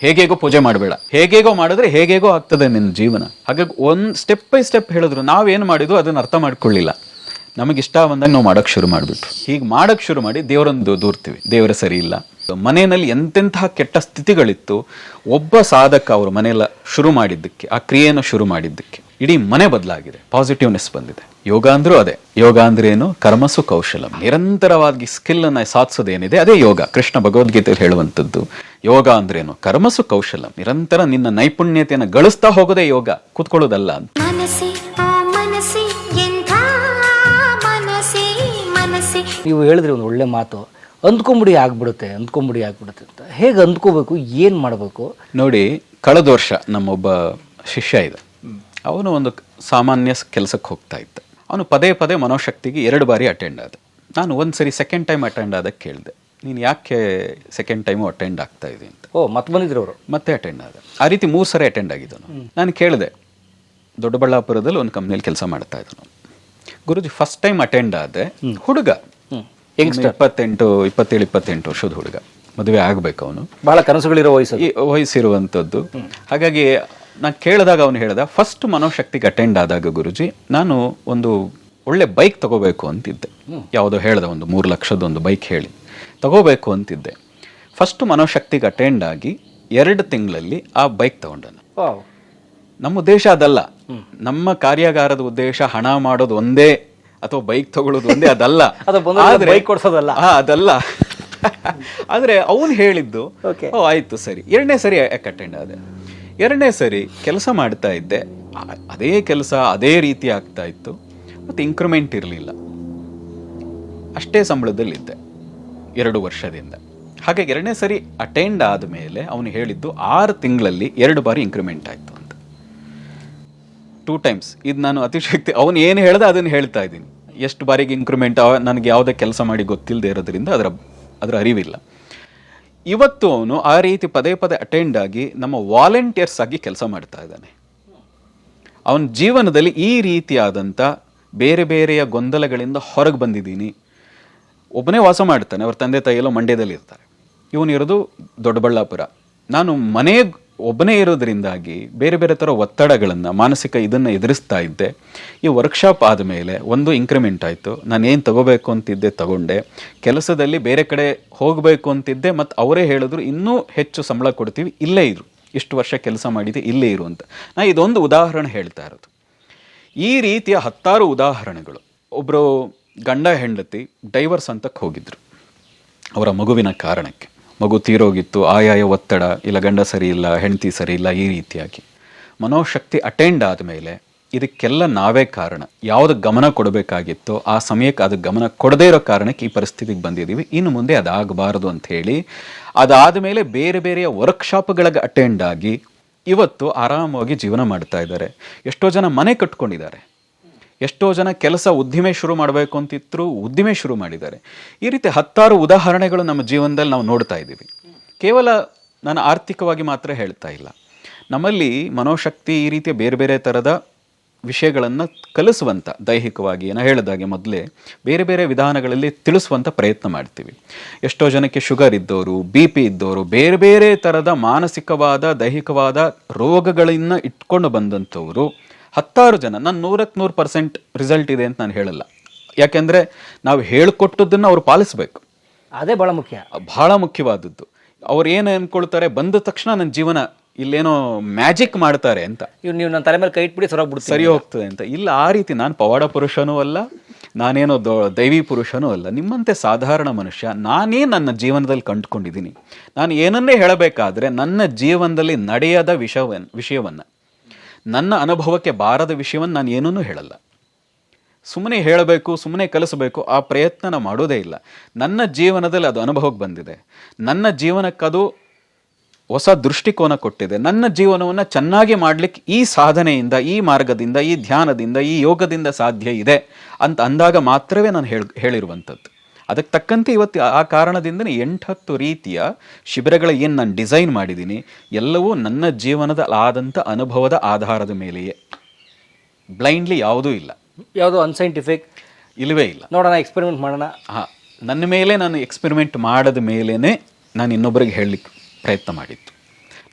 ಹೇಗೇಗೋ ಪೂಜೆ ಮಾಡಬೇಡ. ಹೇಗೇಗೋ ಮಾಡಿದ್ರೆ ಹೇಗೇಗೋ ಆಗ್ತದೆ ನಿನ್ನ ಜೀವನ. ಹಾಗಾಗಿ ಒಂದು ಸ್ಟೆಪ್ ಬೈ ಸ್ಟೆಪ್ ಹೇಳಿದ್ರು, ನಾವೇನು ಮಾಡಿದ್ರು ಅದನ್ನು ಅರ್ಥ ಮಾಡ್ಕೊಳ್ಳಿಲ್ಲ. ನಮಗೆ ಇಷ್ಟ ಬಂದಾಗ ನಾವು ಮಾಡೋಕ್ಕೆ ಶುರು ಮಾಡಿಬಿಟ್ಟು ಹೀಗೆ ಮಾಡೋಕ್ಕೆ ಶುರು ಮಾಡಿ ದೇವರೊಂದು ದೂರ್ತೀವಿ. ದೇವರ ಸರಿ ಇಲ್ಲ. ಮನೆಯಲ್ಲಿ ಎಂತೆಂತಹ ಕೆಟ್ಟ ಸ್ಥಿತಿಗಳಿತ್ತು, ಒಬ್ಬ ಸಾಧಕ ಅವರು ಮನೆಯಲ್ಲ ಶುರು ಮಾಡಿದ್ದಕ್ಕೆ, ಆ ಕ್ರಿಯೆಯನ್ನು ಶುರು ಮಾಡಿದ್ದಕ್ಕೆ, ಇಡೀ ಮನೆ ಬದಲಾಗಿದೆ. ಪಾಸಿಟಿವ್ನೆಸ್ ಬಂದಿದೆ. ಯೋಗ ಅಂದ್ರೂ ಅದೇ. ಯೋಗ ಅಂದ್ರೆ ಏನು? ಕರ್ಮಸು ಕೌಶಲಂ. ನಿರಂತರವಾಗಿ ಸ್ಕಿಲ್ ಅನ್ನ ಸಾಧಿಸೋದೇನಿದೆ ಅದೇ ಯೋಗ. ಕೃಷ್ಣ ಭಗವದ್ಗೀತೆಯಲ್ಲಿ ಹೇಳುವಂಥದ್ದು. ಯೋಗ ಅಂದ್ರೇನು ಕರ್ಮಸು ಕೌಶಲಂ. ನಿರಂತರ ನಿನ್ನ ನೈಪುಣ್ಯತೆಯನ್ನು ಗಳಿಸ್ತಾ ಹೋಗೋದೇ ಯೋಗ. ಕೂತ್ಕೊಳ್ಳೋದಲ್ಲ ನೀವು ಹೇಳಿದ್ರೆ ಒಂದು ಒಳ್ಳೆ ಮಾತು. ಅಂದ್ಕೊಂಬಿಡಿ ಆಗ್ಬಿಡುತ್ತೆ ಅಂದ್ಕೊಂಬಿಡಿ ಆಗ್ಬಿಡುತ್ತೆ ಅಂತ. ಹೇಗೆ ಅಂದ್ಕೋಬೇಕು ಏನು ಮಾಡಬೇಕು? ನೋಡಿ ಕಳೆದ ವರ್ಷ ನಮ್ಮೊಬ್ಬ ಶಿಷ್ಯ ಇದೆ. ಅವನು ಒಂದು ಸಾಮಾನ್ಯ ಕೆಲಸಕ್ಕೆ ಹೋಗ್ತಾ ಇದ್ದ. ಅವನು ಪದೇ ಪದೇ ಮನೋಶಕ್ತಿಗೆ ಎರಡು ಬಾರಿ ಅಟೆಂಡ್ ಆದ. ನಾನು ಒಂದು ಸರಿ ಸೆಕೆಂಡ್ ಟೈಮ್ ಅಟೆಂಡ್ ಆದಕ್ಕೆ ಕೇಳಿದೆ. ನೀನು ಯಾಕೆ ಸೆಕೆಂಡ್ ಟೈಮು ಅಟೆಂಡ್ ಆಗ್ತಾ ಇದೆ ಅಂತ. ಓ ಮತ್ತೆ ಬಂದಿದ್ರು ಅವರು? ಮತ್ತೆ ಅಟೆಂಡ್ ಆದ. ಆ ರೀತಿ ಮೂರು ಸರಿ ಅಟೆಂಡ್ ಆಗಿದ್ದನು ನಾನು ಕೇಳಿದೆ ದೊಡ್ಡಬಳ್ಳಾಪುರದಲ್ಲಿ ಒಂದು ಕಂಪ್ನಿಯಲ್ಲಿ ಕೆಲಸ ಮಾಡ್ತಾ ಇದ್ದನು. ಗುರುಜಿ ಫಸ್ಟ್ ಟೈಮ್ ಅಟೆಂಡ್ ಆದೆ. ಹುಡುಗ. ಇಪ್ಪತ್ತೆಂಟು ಇಪ್ಪತ್ತೇಳು ಇಪ್ಪತ್ತೆಂಟು ವರ್ಷದ ಹುಡುಗ. ಮದುವೆ ಆಗಬೇಕು ಅವನು. ಬಹಳ ಕನಸುಗಳಿರೋ ವಯಸ್ಸು ವಯಸ್ಸಿರುವಂಥದ್ದು. ಹಾಗಾಗಿ ನಾನು ಕೇಳಿದಾಗ ಅವನು ಹೇಳಿದ ಫಸ್ಟ್ ಮನೋಶಕ್ತಿಗೆ ಅಟೆಂಡ್ ಆದಾಗ ಗುರುಜಿ ನಾನು ಒಂದು ಒಳ್ಳೆ ಬೈಕ್ ತಗೋಬೇಕು ಅಂತಿದ್ದೆ. ಯಾವುದೋ ಹೇಳ್ದ ಒಂದು ಮೂರು ಲಕ್ಷದ ಒಂದು ಬೈಕ್ ಹೇಳಿ. ತಗೋಬೇಕು ಅಂತಿದ್ದೆ. ಫಸ್ಟ್ ಮನೋಶಕ್ತಿಗೆ ಅಟೆಂಡ್ ಆಗಿ ಎರಡು ತಿಂಗಳಲ್ಲಿ ಆ ಬೈಕ್ ತಗೊಂಡನು. ನಮ್ಮ ಉದ್ದೇಶ ಅದಲ್ಲ. ನಮ್ಮ ಕಾರ್ಯಾಗಾರದ ಉದ್ದೇಶ ಹಣ ಮಾಡೋದು ಒಂದೇ ಅಥವಾ ಬೈಕ್ ತಗೊಳ್ಳೋದು ಒಂದೇ ಅದಲ್ಲ. bike ಕೊಡ್ಸೋದಲ್ಲ. ಹಾ ಅದಲ್ಲ. ಆದ್ರೆ ಅವನು ಹೇಳಿದ್ದು. ಓ ಆಯ್ತು ಸರಿ. ಎರಡನೇ ಸರಿ ಯಾಕೆ ಅಟೆಂಡ್ ಆದೆ? ಎರಡನೇ ಸರಿ ಕೆಲಸ ಮಾಡ್ತಾ ಇದ್ದೆ. ಅದೇ ಕೆಲಸ ಅದೇ ರೀತಿ ಆಗ್ತಾ ಇತ್ತು. ಮತ್ತು ಇಂಕ್ರಿಮೆಂಟ್ ಇರಲಿಲ್ಲ. ಅಷ್ಟೇ ಸಂಬಳದಲ್ಲಿದ್ದೆ. ಎರಡು ವರ್ಷದಿಂದ. ಹಾಗಾಗಿ ಎರಡನೇ ಸರಿ ಅಟೆಂಡ್ ಆದ ಮೇಲೆ ಅವನು ಹೇಳಿದ್ದು ಆರು ತಿಂಗಳಲ್ಲಿ ಎರಡು ಬಾರಿ ಇಂಕ್ರಿಮೆಂಟ್ ಆಯಿತು ಅಂತ. ಟೂ ಟೈಮ್ಸ್ ಇದು ನಾನು ಅತಿಶಕ್ತಿ ಅವನು ಏನು ಹೇಳ್ದ ಅದನ್ನು ಹೇಳ್ತಾ ಇದ್ದೀನಿ. ಎಷ್ಟು ಬಾರಿಗೆ ಇಂಕ್ರಿಮೆಂಟ್ ನನಗೆ ಯಾವುದೇ ಕೆಲಸ ಮಾಡಿ ಗೊತ್ತಿಲ್ಲದೆ ಇರೋದ್ರಿಂದ ಅದರ ಅದರ ಅರಿವಿಲ್ಲ. ಇವತ್ತು ಅವನು ಆ ರೀತಿ ಪದೇ ಪದೇ ಅಟೆಂಡ್ ಆಗಿ ನಮ್ಮ ವಾಲಂಟಿಯರ್ಸ್ ಆಗಿ ಕೆಲಸ ಮಾಡ್ತಾ ಇದ್ದಾನೆ. ಅವನ ಜೀವನದಲ್ಲಿ ಈ ರೀತಿಯಾದಂಥ ಬೇರೆ ಬೇರೆಯ ಗೊಂದಲಗಳಿಂದ ಹೊರಗೆ ಬಂದಿದ್ದೀನಿ. ಒಬ್ಬನೇ ವಾಸ ಮಾಡ್ತಾನೆ, ಅವ್ರ ತಂದೆ ತಾಯಿಯಲ್ಲೋ ಮಂಡ್ಯದಲ್ಲಿ ಇರ್ತಾರೆ ಇವನು ಇರೋದು ದೊಡ್ಡಬಳ್ಳಾಪುರ. ನಾನು ಮನೆ ಒಬ್ಬನೇ ಇರೋದ್ರಿಂದಾಗಿ ಬೇರೆ ಬೇರೆ ಥರ ಒತ್ತಡಗಳನ್ನು, ಮಾನಸಿಕ ಇದನ್ನು ಎದುರಿಸ್ತಾ ಇದ್ದೆ. ಈ ವರ್ಕ್ಶಾಪ್ ಆದಮೇಲೆ ಒಂದು ಇಂಕ್ರಿಮೆಂಟ್ ಆಯಿತು. ನಾನು ಏನು ತಗೋಬೇಕು ಅಂತಿದ್ದೆ ತಗೊಂಡೆ. ಕೆಲಸದಲ್ಲಿ ಬೇರೆ ಕಡೆ ಹೋಗಬೇಕು ಅಂತಿದ್ದೆ ಮತ್ತು ಅವರೇ ಹೇಳಿದ್ರು, ಇನ್ನೂ ಹೆಚ್ಚು ಸಂಬಳ ಕೊಡ್ತೀವಿ, ಇಲ್ಲೇ ಇರು. ಇಷ್ಟು ವರ್ಷ ಕೆಲಸ ಮಾಡಿದೆ, ಇಲ್ಲೇ ಇರು ಅಂತ. ನಾನು ಇದೊಂದು ಉದಾಹರಣೆ ಹೇಳ್ತಾ ಇರೋದು. ಈ ರೀತಿಯ ಹತ್ತಾರು ಉದಾಹರಣೆಗಳು. ಒಬ್ಬರು ಗಂಡ ಹೆಂಡತಿ ಡೈವರ್ಸ್ ಅಂತಕ್ಕೆ ಹೋಗಿದ್ರು. ಅವರ ಮಗುವಿನ ಕಾರಣಕ್ಕೆ. ಮಗು ತೀರೋಗಿತ್ತು, ಆಯಾಯ ಒತ್ತಡ, ಇಲ್ಲ ಗಂಡ ಸರಿ ಇಲ್ಲ, ಹೆಂಡತಿ ಸರಿ ಇಲ್ಲ, ಈ ರೀತಿಯಾಗಿ. ಮನೋಶಕ್ತಿ ಅಟೆಂಡ್ ಆದಮೇಲೆ ಇದಕ್ಕೆಲ್ಲ ನಾವೇ ಕಾರಣ. ಯಾವುದು ಗಮನ ಕೊಡಬೇಕಾಗಿತ್ತೋ, ಆ ಸಮಯಕ್ಕೆ ಅದು ಗಮನ ಕೊಡದೇ ಇರೋ ಕಾರಣಕ್ಕೆ ಈ ಪರಿಸ್ಥಿತಿಗೆ ಬಂದಿದ್ದೀವಿ. ಇನ್ನು ಮುಂದೆ ಅದಾಗಬಾರದು ಅಂತ ಹೇಳಿ, ಅದಾದಮೇಲೆ ಬೇರೆ ಬೇರೆಯ ವರ್ಕ್ಶಾಪ್ಗಳಿಗೆ ಅಟೆಂಡ್ ಆಗಿ ಇವತ್ತು ಆರಾಮವಾಗಿ ಜೀವನ ಮಾಡ್ತಾ ಇದ್ದಾರೆ. ಎಷ್ಟೋ ಜನ ಮನೆ ಕಟ್ಕೊಂಡಿದ್ದಾರೆ. ಎಷ್ಟೋ ಜನ ಕೆಲಸ ಉದ್ದಿಮೆ ಶುರು ಮಾಡಬೇಕು ಅಂತಿದ್ರು ಉದ್ದಿಮೆ ಶುರು ಮಾಡಿದ್ದಾರೆ. ಈ ರೀತಿ ಹತ್ತಾರು ಉದಾಹರಣೆಗಳು ನಮ್ಮ ಜೀವನದಲ್ಲಿ ನಾವು ನೋಡ್ತಾ ಇದ್ದೀವಿ. ಕೇವಲ ನಾನು ಆರ್ಥಿಕವಾಗಿ ಮಾತ್ರ ಹೇಳ್ತಾ ಇಲ್ಲ. ನಮ್ಮಲ್ಲಿ ಮನೋಶಕ್ತಿ ಈ ರೀತಿಯ ಬೇರೆ ಬೇರೆ ಥರದ ವಿಷಯಗಳನ್ನು ಕಲಿಸುವಂಥ ದೈಹಿಕವಾಗಿ ನಾ ಹೇಳಿದಾಗೆ ಮೊದಲೇ ಬೇರೆ ಬೇರೆ ವಿಧಾನಗಳಲ್ಲಿ ತಿಳಿಸುವಂಥ ಪ್ರಯತ್ನ ಮಾಡ್ತೀವಿ. ಎಷ್ಟೋ ಜನಕ್ಕೆ ಶುಗರ್ ಇದ್ದವರು ಬಿ ಪಿ ಇದ್ದವರು ಬೇರೆ ಬೇರೆ ಥರದ ಮಾನಸಿಕವಾದ, ದೈಹಿಕವಾದ ರೋಗಗಳನ್ನು ಇಟ್ಕೊಂಡು ಬಂದಂಥವರು ಹತ್ತಾರು ಜನ ನಾನು ನೂರಕ್ಕೆ ನೂರು ಪರ್ಸೆಂಟ್ ರಿಸಲ್ಟ್ ಇದೆ ಅಂತ ನಾನು ಹೇಳಲ್ಲ. ಯಾಕೆಂದರೆ ನಾವು ಹೇಳಿಕೊಟ್ಟದ್ದನ್ನು ಅವರು ಪಾಲಿಸಬೇಕು. ಅದೇ ಭಾಳ ಮುಖ್ಯ. ಬಹಳ ಮುಖ್ಯವಾದದ್ದು. ಅವ್ರು ಏನು ಅಂದ್ಕೊಳ್ತಾರೆ ಬಂದ ತಕ್ಷಣ ನನ್ನ ಜೀವನ ಇಲ್ಲೇನೋ ಮ್ಯಾಜಿಕ್ ಮಾಡ್ತಾರೆ ಅಂತ. ಇವ್ ನೀವು ನನ್ನ ತಲೆ ಮೇಲೆ ಕೈ ಇಟ್ಬಿಡಿ ಸೊರಗ್ಬಿಡ್ತೀವಿ ಸರಿ ಹೋಗ್ತದೆ ಅಂತ. ಇಲ್ಲ ಆ ರೀತಿ ನಾನು ಪವಾಡ ಪುರುಷನೂ ಅಲ್ಲ ನಾನೇನೋ ದೊ ದೈವಿ ಪುರುಷನೂ ಅಲ್ಲ. ನಿಮ್ಮಂತೆ ಸಾಧಾರಣ ಮನುಷ್ಯ ನಾನೇ ನನ್ನ ಜೀವನದಲ್ಲಿ ಕಂಡುಕೊಂಡಿದ್ದೀನಿ. ನಾನು ಏನನ್ನೇ ಹೇಳಬೇಕಾದ್ರೆ ನನ್ನ ಜೀವನದಲ್ಲಿ ನಡೆಯದ ವಿಷಯವನ್ನು ವಿಷಯವನ್ನು. ನನ್ನ ಅನುಭವಕ್ಕೆ ಬಾರದ ವಿಷಯವನ್ನು ನಾನು ಏನೂ ಹೇಳಲ್ಲ. ಸುಮ್ಮನೆ ಹೇಳಬೇಕು, ಸುಮ್ಮನೆ ಕಲಿಸಬೇಕು, ಆ ಪ್ರಯತ್ನ ನಾನು ಮಾಡೋದೇ ಇಲ್ಲ. ನನ್ನ ಜೀವನದಲ್ಲಿ ಅದು ಅನುಭವಕ್ಕೆ ಬಂದಿದೆ. ನನ್ನ ಜೀವನಕ್ಕದು ಹೊಸ ದೃಷ್ಟಿಕೋನ ಕೊಟ್ಟಿದೆ. ನನ್ನ ಜೀವನವನ್ನು ಚೆನ್ನಾಗಿ ಮಾಡಲಿಕ್ಕೆ ಈ ಸಾಧನೆಯಿಂದ, ಈ ಮಾರ್ಗದಿಂದ, ಈ ಧ್ಯಾನದಿಂದ, ಈ ಯೋಗದಿಂದ ಸಾಧ್ಯ ಇದೆ ಅಂತ ಅಂದಾಗ ಮಾತ್ರವೇ ನಾನು ಹೇಳಿ, ಹೇಳಿರುವಂಥದ್ದು. ಅದಕ್ಕೆ ತಕ್ಕಂತೆ ಇವತ್ತು ಆ ಕಾರಣದಿಂದನೇ ಎಂಟತ್ತು ರೀತಿಯ ಶಿಬಿರಗಳ ಏನು ನಾನು ಡಿಸೈನ್ ಮಾಡಿದ್ದೀನಿ ಎಲ್ಲವೂ ನನ್ನ ಜೀವನದ ಆದಂಥ ಅನುಭವದ ಆಧಾರದ ಮೇಲೆಯೇ. ಬ್ಲೈಂಡ್ಲಿ ಯಾವುದೂ ಇಲ್ಲ. ಯಾವುದೋ ಅನ್ಸೈಂಟಿಫಿಕ್? ಇಲ್ಲವೇ ಇಲ್ಲ. ನೋಡೋಣ ಎಕ್ಸ್ಪೆರಿಮೆಂಟ್ ಮಾಡೋಣ. ಹಾಂ ನನ್ನ ಮೇಲೆ ನಾನು ಎಕ್ಸ್ಪೆರಿಮೆಂಟ್ ಮಾಡದ ಮೇಲೇ ನಾನು ಇನ್ನೊಬ್ಬರಿಗೆ ಹೇಳಲಿಕ್ಕೆ ಪ್ರಯತ್ನ ಮಾಡಿತ್ತು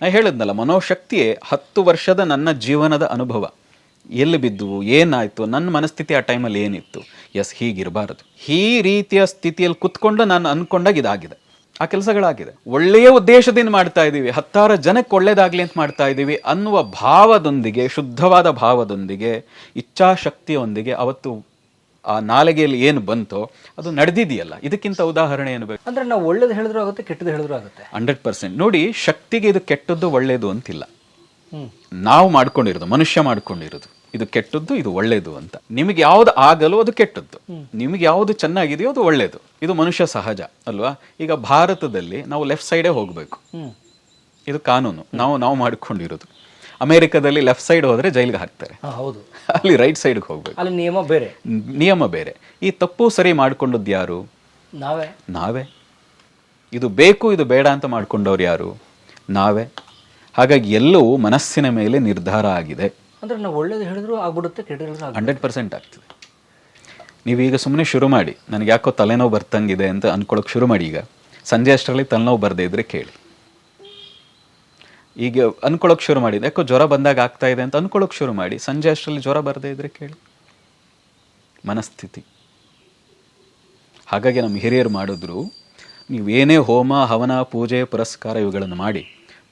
ನಾನು ಹೇಳಿದ್ನಲ್ಲ ಮನೋಶಕ್ತಿಯೇ ಹತ್ತು ವರ್ಷದ ನನ್ನ ಜೀವನದ ಅನುಭವ. ಎಲ್ಲಿ ಬಿದ್ದುವು ಏನಾಯಿತು ನನ್ನ ಮನಸ್ಥಿತಿ ಆ ಟೈಮಲ್ಲಿ ಏನಿತ್ತು? ಎಸ್ ಹೀಗಿರಬಾರದು. ಈ ರೀತಿಯ ಸ್ಥಿತಿಯಲ್ಲಿ ಕುತ್ಕೊಂಡು ನಾನು ಅನ್ಕೊಂಡಾಗ ಇದಾಗಿದೆ. ಆ ಕೆಲಸಗಳಾಗಿದೆ. ಒಳ್ಳೆಯ ಉದ್ದೇಶದಿಂದ ಮಾಡ್ತಾ ಇದ್ದೀವಿ. ಹತ್ತಾರು ಜನಕ್ಕೆ ಒಳ್ಳೇದಾಗಲಿ ಅಂತ ಮಾಡ್ತಾ ಇದ್ದೀವಿ ಅನ್ನುವ ಭಾವದೊಂದಿಗೆ ಶುದ್ಧವಾದ ಭಾವದೊಂದಿಗೆ ಇಚ್ಛಾಶಕ್ತಿಯೊಂದಿಗೆ ಅವತ್ತು ಆ ನಾಲಿಗೆಯಲ್ಲಿ ಏನು ಬಂತೋ ಅದು ನಡೆದಿದೆಯಲ್ಲ. ಇದಕ್ಕಿಂತ ಉದಾಹರಣೆ ಏನು ಬೇಕು? ಅಂದ್ರೆ ನಾವು ಒಳ್ಳೇದು ಹೇಳಿದ್ರು ಆಗುತ್ತೆ ಕೆಟ್ಟದ್ದು ಹೇಳಿದ್ರು ಆಗುತ್ತೆ. Hundred percent. ನೋಡಿ ಶಕ್ತಿಗೆ ಇದು ಕೆಟ್ಟದ್ದು ಒಳ್ಳೆಯದು ಅಂತಿಲ್ಲ. ನಾವು ಮಾಡ್ಕೊಂಡಿರೋದು ಮನುಷ್ಯ ಮಾಡ್ಕೊಂಡಿರೋದು. ಇದು ಕೆಟ್ಟದ್ದು ಇದು ಒಳ್ಳೇದು ಅಂತ. ನಿಮಗೆ ಯಾವ್ದು ಆಗಲು ಅದು ಕೆಟ್ಟದ್ದು. ನಿಮಗೆ ಯಾವುದು ಚೆನ್ನಾಗಿದೆಯೋ ಅದು ಒಳ್ಳೇದು. ಇದು ಮನುಷ್ಯ ಸಹಜ ಅಲ್ವಾ? ಈಗ ಭಾರತದಲ್ಲಿ ನಾವು ಲೆಫ್ಟ್ ಸೈಡೇ ಹೋಗಬೇಕು. ಇದು ಕಾನೂನು. ನಾವು ನಾವು ಮಾಡ್ಕೊಂಡಿರೋದು. ಅಮೆರಿಕದಲ್ಲಿ ಲೆಫ್ಟ್ ಸೈಡ್ ಹೋದ್ರೆ ಜೈಲಿಗೆ ಹಾಕ್ತಾರೆ. ಹೌದು. ಅಲ್ಲಿ ರೈಟ್ ಸೈಡ್ಗೆ ಹೋಗ್ಬೇಕು. ಅಲ್ಲಿ ನಿಯಮ ಬೇರೆ. ನಿಯಮ ಬೇರೆ. ಈ ತಪ್ಪು ಸರಿ ಮಾಡ್ಕೊಂಡದ್ದು ಯಾರು? ನಾವೇ. ನಾವೇ. ಇದು ಬೇಕು ಇದು ಬೇಡ ಅಂತ ಮಾಡ್ಕೊಂಡವ್ರು ಯಾರು? ನಾವೇ. ಹಾಗಾಗಿ ಎಲ್ಲವೂ ಮನಸ್ಸಿನ ಮೇಲೆ ನಿರ್ಧಾರ ಆಗಿದೆ. ಅಂದ್ರೆ ನಾವು ಒಳ್ಳೇದು ಹೇಳಿದ್ರು ಆಗ್ಬಿಡುತ್ತೆ ಆಗುತ್ತೆ ಹಂಡ್ರೆಡ್ ಪರ್ಸೆಂಟ್ ಆಗ್ತದೆ. ನೀವೀಗ ಸುಮ್ಮನೆ ಶುರು ಮಾಡಿ, ನನಗೆ ಯಾಕೋ ತಲೆನೋವು ಬರ್ತಂಗಿದೆ ಅಂತ ಅನ್ಕೊಳಕ್ ಶುರು ಮಾಡಿ ಈಗ. ಸಂಜೆ ಅಷ್ಟರಲ್ಲಿ ತಲೆನೋವು ಬರದೇ ಇದ್ರೆ ಕೇಳಿ. ಈಗ ಅನ್ಕೊಳಕ್ ಶುರು ಮಾಡಿ, ಯಾಕೋ ಜ್ವರ ಬಂದಾಗ ಆಗ್ತಾ ಇದೆ ಅಂತ ಅನ್ಕೊಳಕ್ ಶುರು ಮಾಡಿ, ಸಂಜೆ ಅಷ್ಟರಲ್ಲಿ ಜ್ವರ ಬರದೇ ಇದ್ರೆ ಕೇಳಿ. ಮನಸ್ಥಿತಿ. ಹಾಗಾಗಿ ನಮ್ಮ ಹಿರಿಯರು ಮಾಡಿದ್ರು ನೀವೇನೇ ಹೋಮ, ಹವನ, ಪೂಜೆ, ಪುರಸ್ಕಾರ ಇವುಗಳನ್ನು ಮಾಡಿ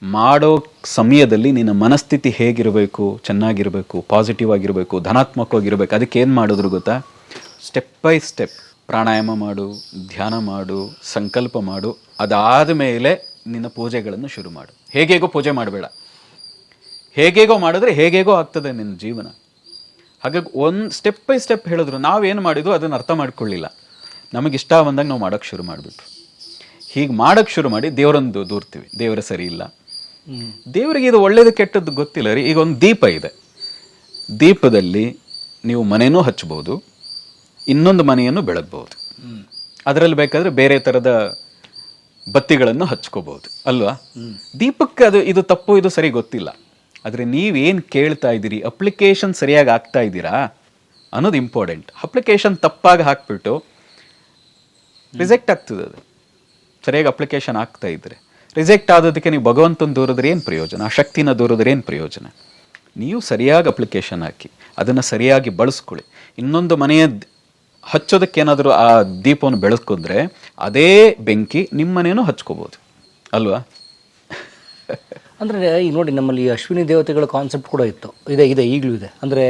ಮಾಡೋ ಸಮಯದಲ್ಲಿ ನಿನ್ನ ಮನಸ್ಥಿತಿ ಹೇಗಿರಬೇಕು, ಚೆನ್ನಾಗಿರಬೇಕು ಪಾಸಿಟಿವ್ ಆಗಿರಬೇಕು, ಧನಾತ್ಮಕವಾಗಿರಬೇಕು, ಅದಕ್ಕೆ ಏನು ಮಾಡಿದ್ರು ಗೊತ್ತಾ? ಸ್ಟೆಪ್ ಬೈ ಸ್ಟೆಪ್ ಪ್ರಾಣಾಯಾಮ ಮಾಡು, ಧ್ಯಾನ ಮಾಡು, ಸಂಕಲ್ಪ ಮಾಡು, ಅದಾದ ಮೇಲೆ ನಿನ್ನ ಪೂಜೆಗಳನ್ನು ಶುರು ಮಾಡು. ಹೇಗೇಗೋ ಪೂಜೆ ಮಾಡಬೇಡ. ಹೇಗೇಗೋ ಮಾಡಿದ್ರೆ ಹೇಗೇಗೋ ಆಗ್ತದೆ ನಿನ್ನ ಜೀವನ. ಹಾಗಾಗಿ ಒಂದು ಸ್ಟೆಪ್ ಬೈ ಸ್ಟೆಪ್ ಹೇಳಿದ್ರು ನಾವೇನು ಮಾಡಿದ್ರು ಅದನ್ನು ಅರ್ಥ ಮಾಡ್ಕೊಳ್ಳಿಲ್ಲ. ನಮಗೆ ಇಷ್ಟ ಬಂದಾಗ ನಾವು ಮಾಡೋಕ್ಕೆ ಶುರು ಮಾಡಿಬಿಟ್ರು. ಹೀಗೆ ಮಾಡೋಕ್ಕೆ ಶುರು ಮಾಡಿ ದೇವರೊಂದು ದೂರ್ತೀವಿ, ದೇವರ ಸರಿ ಇಲ್ಲ. ದೇವರಿಗೆ ಇದು ಒಳ್ಳೇದು, ಕೆಟ್ಟದ್ದು ಗೊತ್ತಿಲ್ಲ ರೀ. ಈಗ ಒಂದು ದೀಪ ಇದೆ. ದೀಪದಲ್ಲಿ ನೀವು ಮನೆಯೂ ಹಚ್ಚಬಹುದು, ಇನ್ನೊಂದು ಮನೆಯನ್ನು ಬೆಳಗ್ಬೋದು ಅದರಲ್ಲಿ ಬೇಕಾದ್ರೆ ಬೇರೆ ಥರದ ಬತ್ತಿಗಳನ್ನು ಹಚ್ಕೋಬಹುದು, ಅಲ್ವಾ? ದೀಪಕ್ಕೆ ಅದು ಇದು ತಪ್ಪು ಇದು ಸರಿ ಗೊತ್ತಿಲ್ಲ. ಆದರೆ ನೀವೇನು ಕೇಳ್ತಾ ಇದ್ದೀರಿ, ಅಪ್ಲಿಕೇಶನ್ ಸರಿಯಾಗಿ ಆಗ್ತಾ ಇದ್ದೀರಾ? ಅನ್ನೋದು ಇಂಪಾರ್ಟೆಂಟ್. ಅಪ್ಲಿಕೇಶನ್ ತಪ್ಪಾಗಿ ಹಾಕ್ಬಿಟ್ಟು ರಿಜೆಕ್ಟ್ ಆಗ್ತದೆ ಅದು. ಸರಿಯಾಗಿ ಅಪ್ಲಿಕೇಶನ್ ಆಗ್ತಾ ಇದ್ರೆ. ರಿಜೆಕ್ಟ್ ಆದದಕ್ಕೆ ನೀವು ಭಗವಂತನ ದೂರಿದ್ರೆ ಏನು ಪ್ರಯೋಜನ? ಆ ಶಕ್ತಿನ ದೂರಿದ್ರೆ ಏನು ಪ್ರಯೋಜನ? ನೀವು ಸರಿಯಾಗಿ ಅಪ್ಲಿಕೇಶನ್ ಹಾಕಿ ಅದನ್ನು ಸರಿಯಾಗಿ ಬಳಸ್ಕೊಳ್ಳಿ. ಇನ್ನೊಂದು ಮನೆಯ ಹಚ್ಚೋದಕ್ಕೇನಾದರೂ ಆ ದೀಪವನ್ನು ಬೆಳೆಸ್ಕೊಂಡ್ರೆ ಅದೇ ಬೆಂಕಿ ನಿಮ್ಮ ಮನೆಯೂ ಹಚ್ಕೋಬೋದು. ಅಲ್ವಾ? ಅಂದರೆ ಈಗ ನೋಡಿ ನಮ್ಮಲ್ಲಿ ಅಶ್ವಿನಿ ದೇವತೆಗಳ ಕಾನ್ಸೆಪ್ಟ್ ಕೂಡ ಇತ್ತು. ಇದೆ ಇದೆ ಈಗಲೂ ಇದೆ. ಅಂದರೆ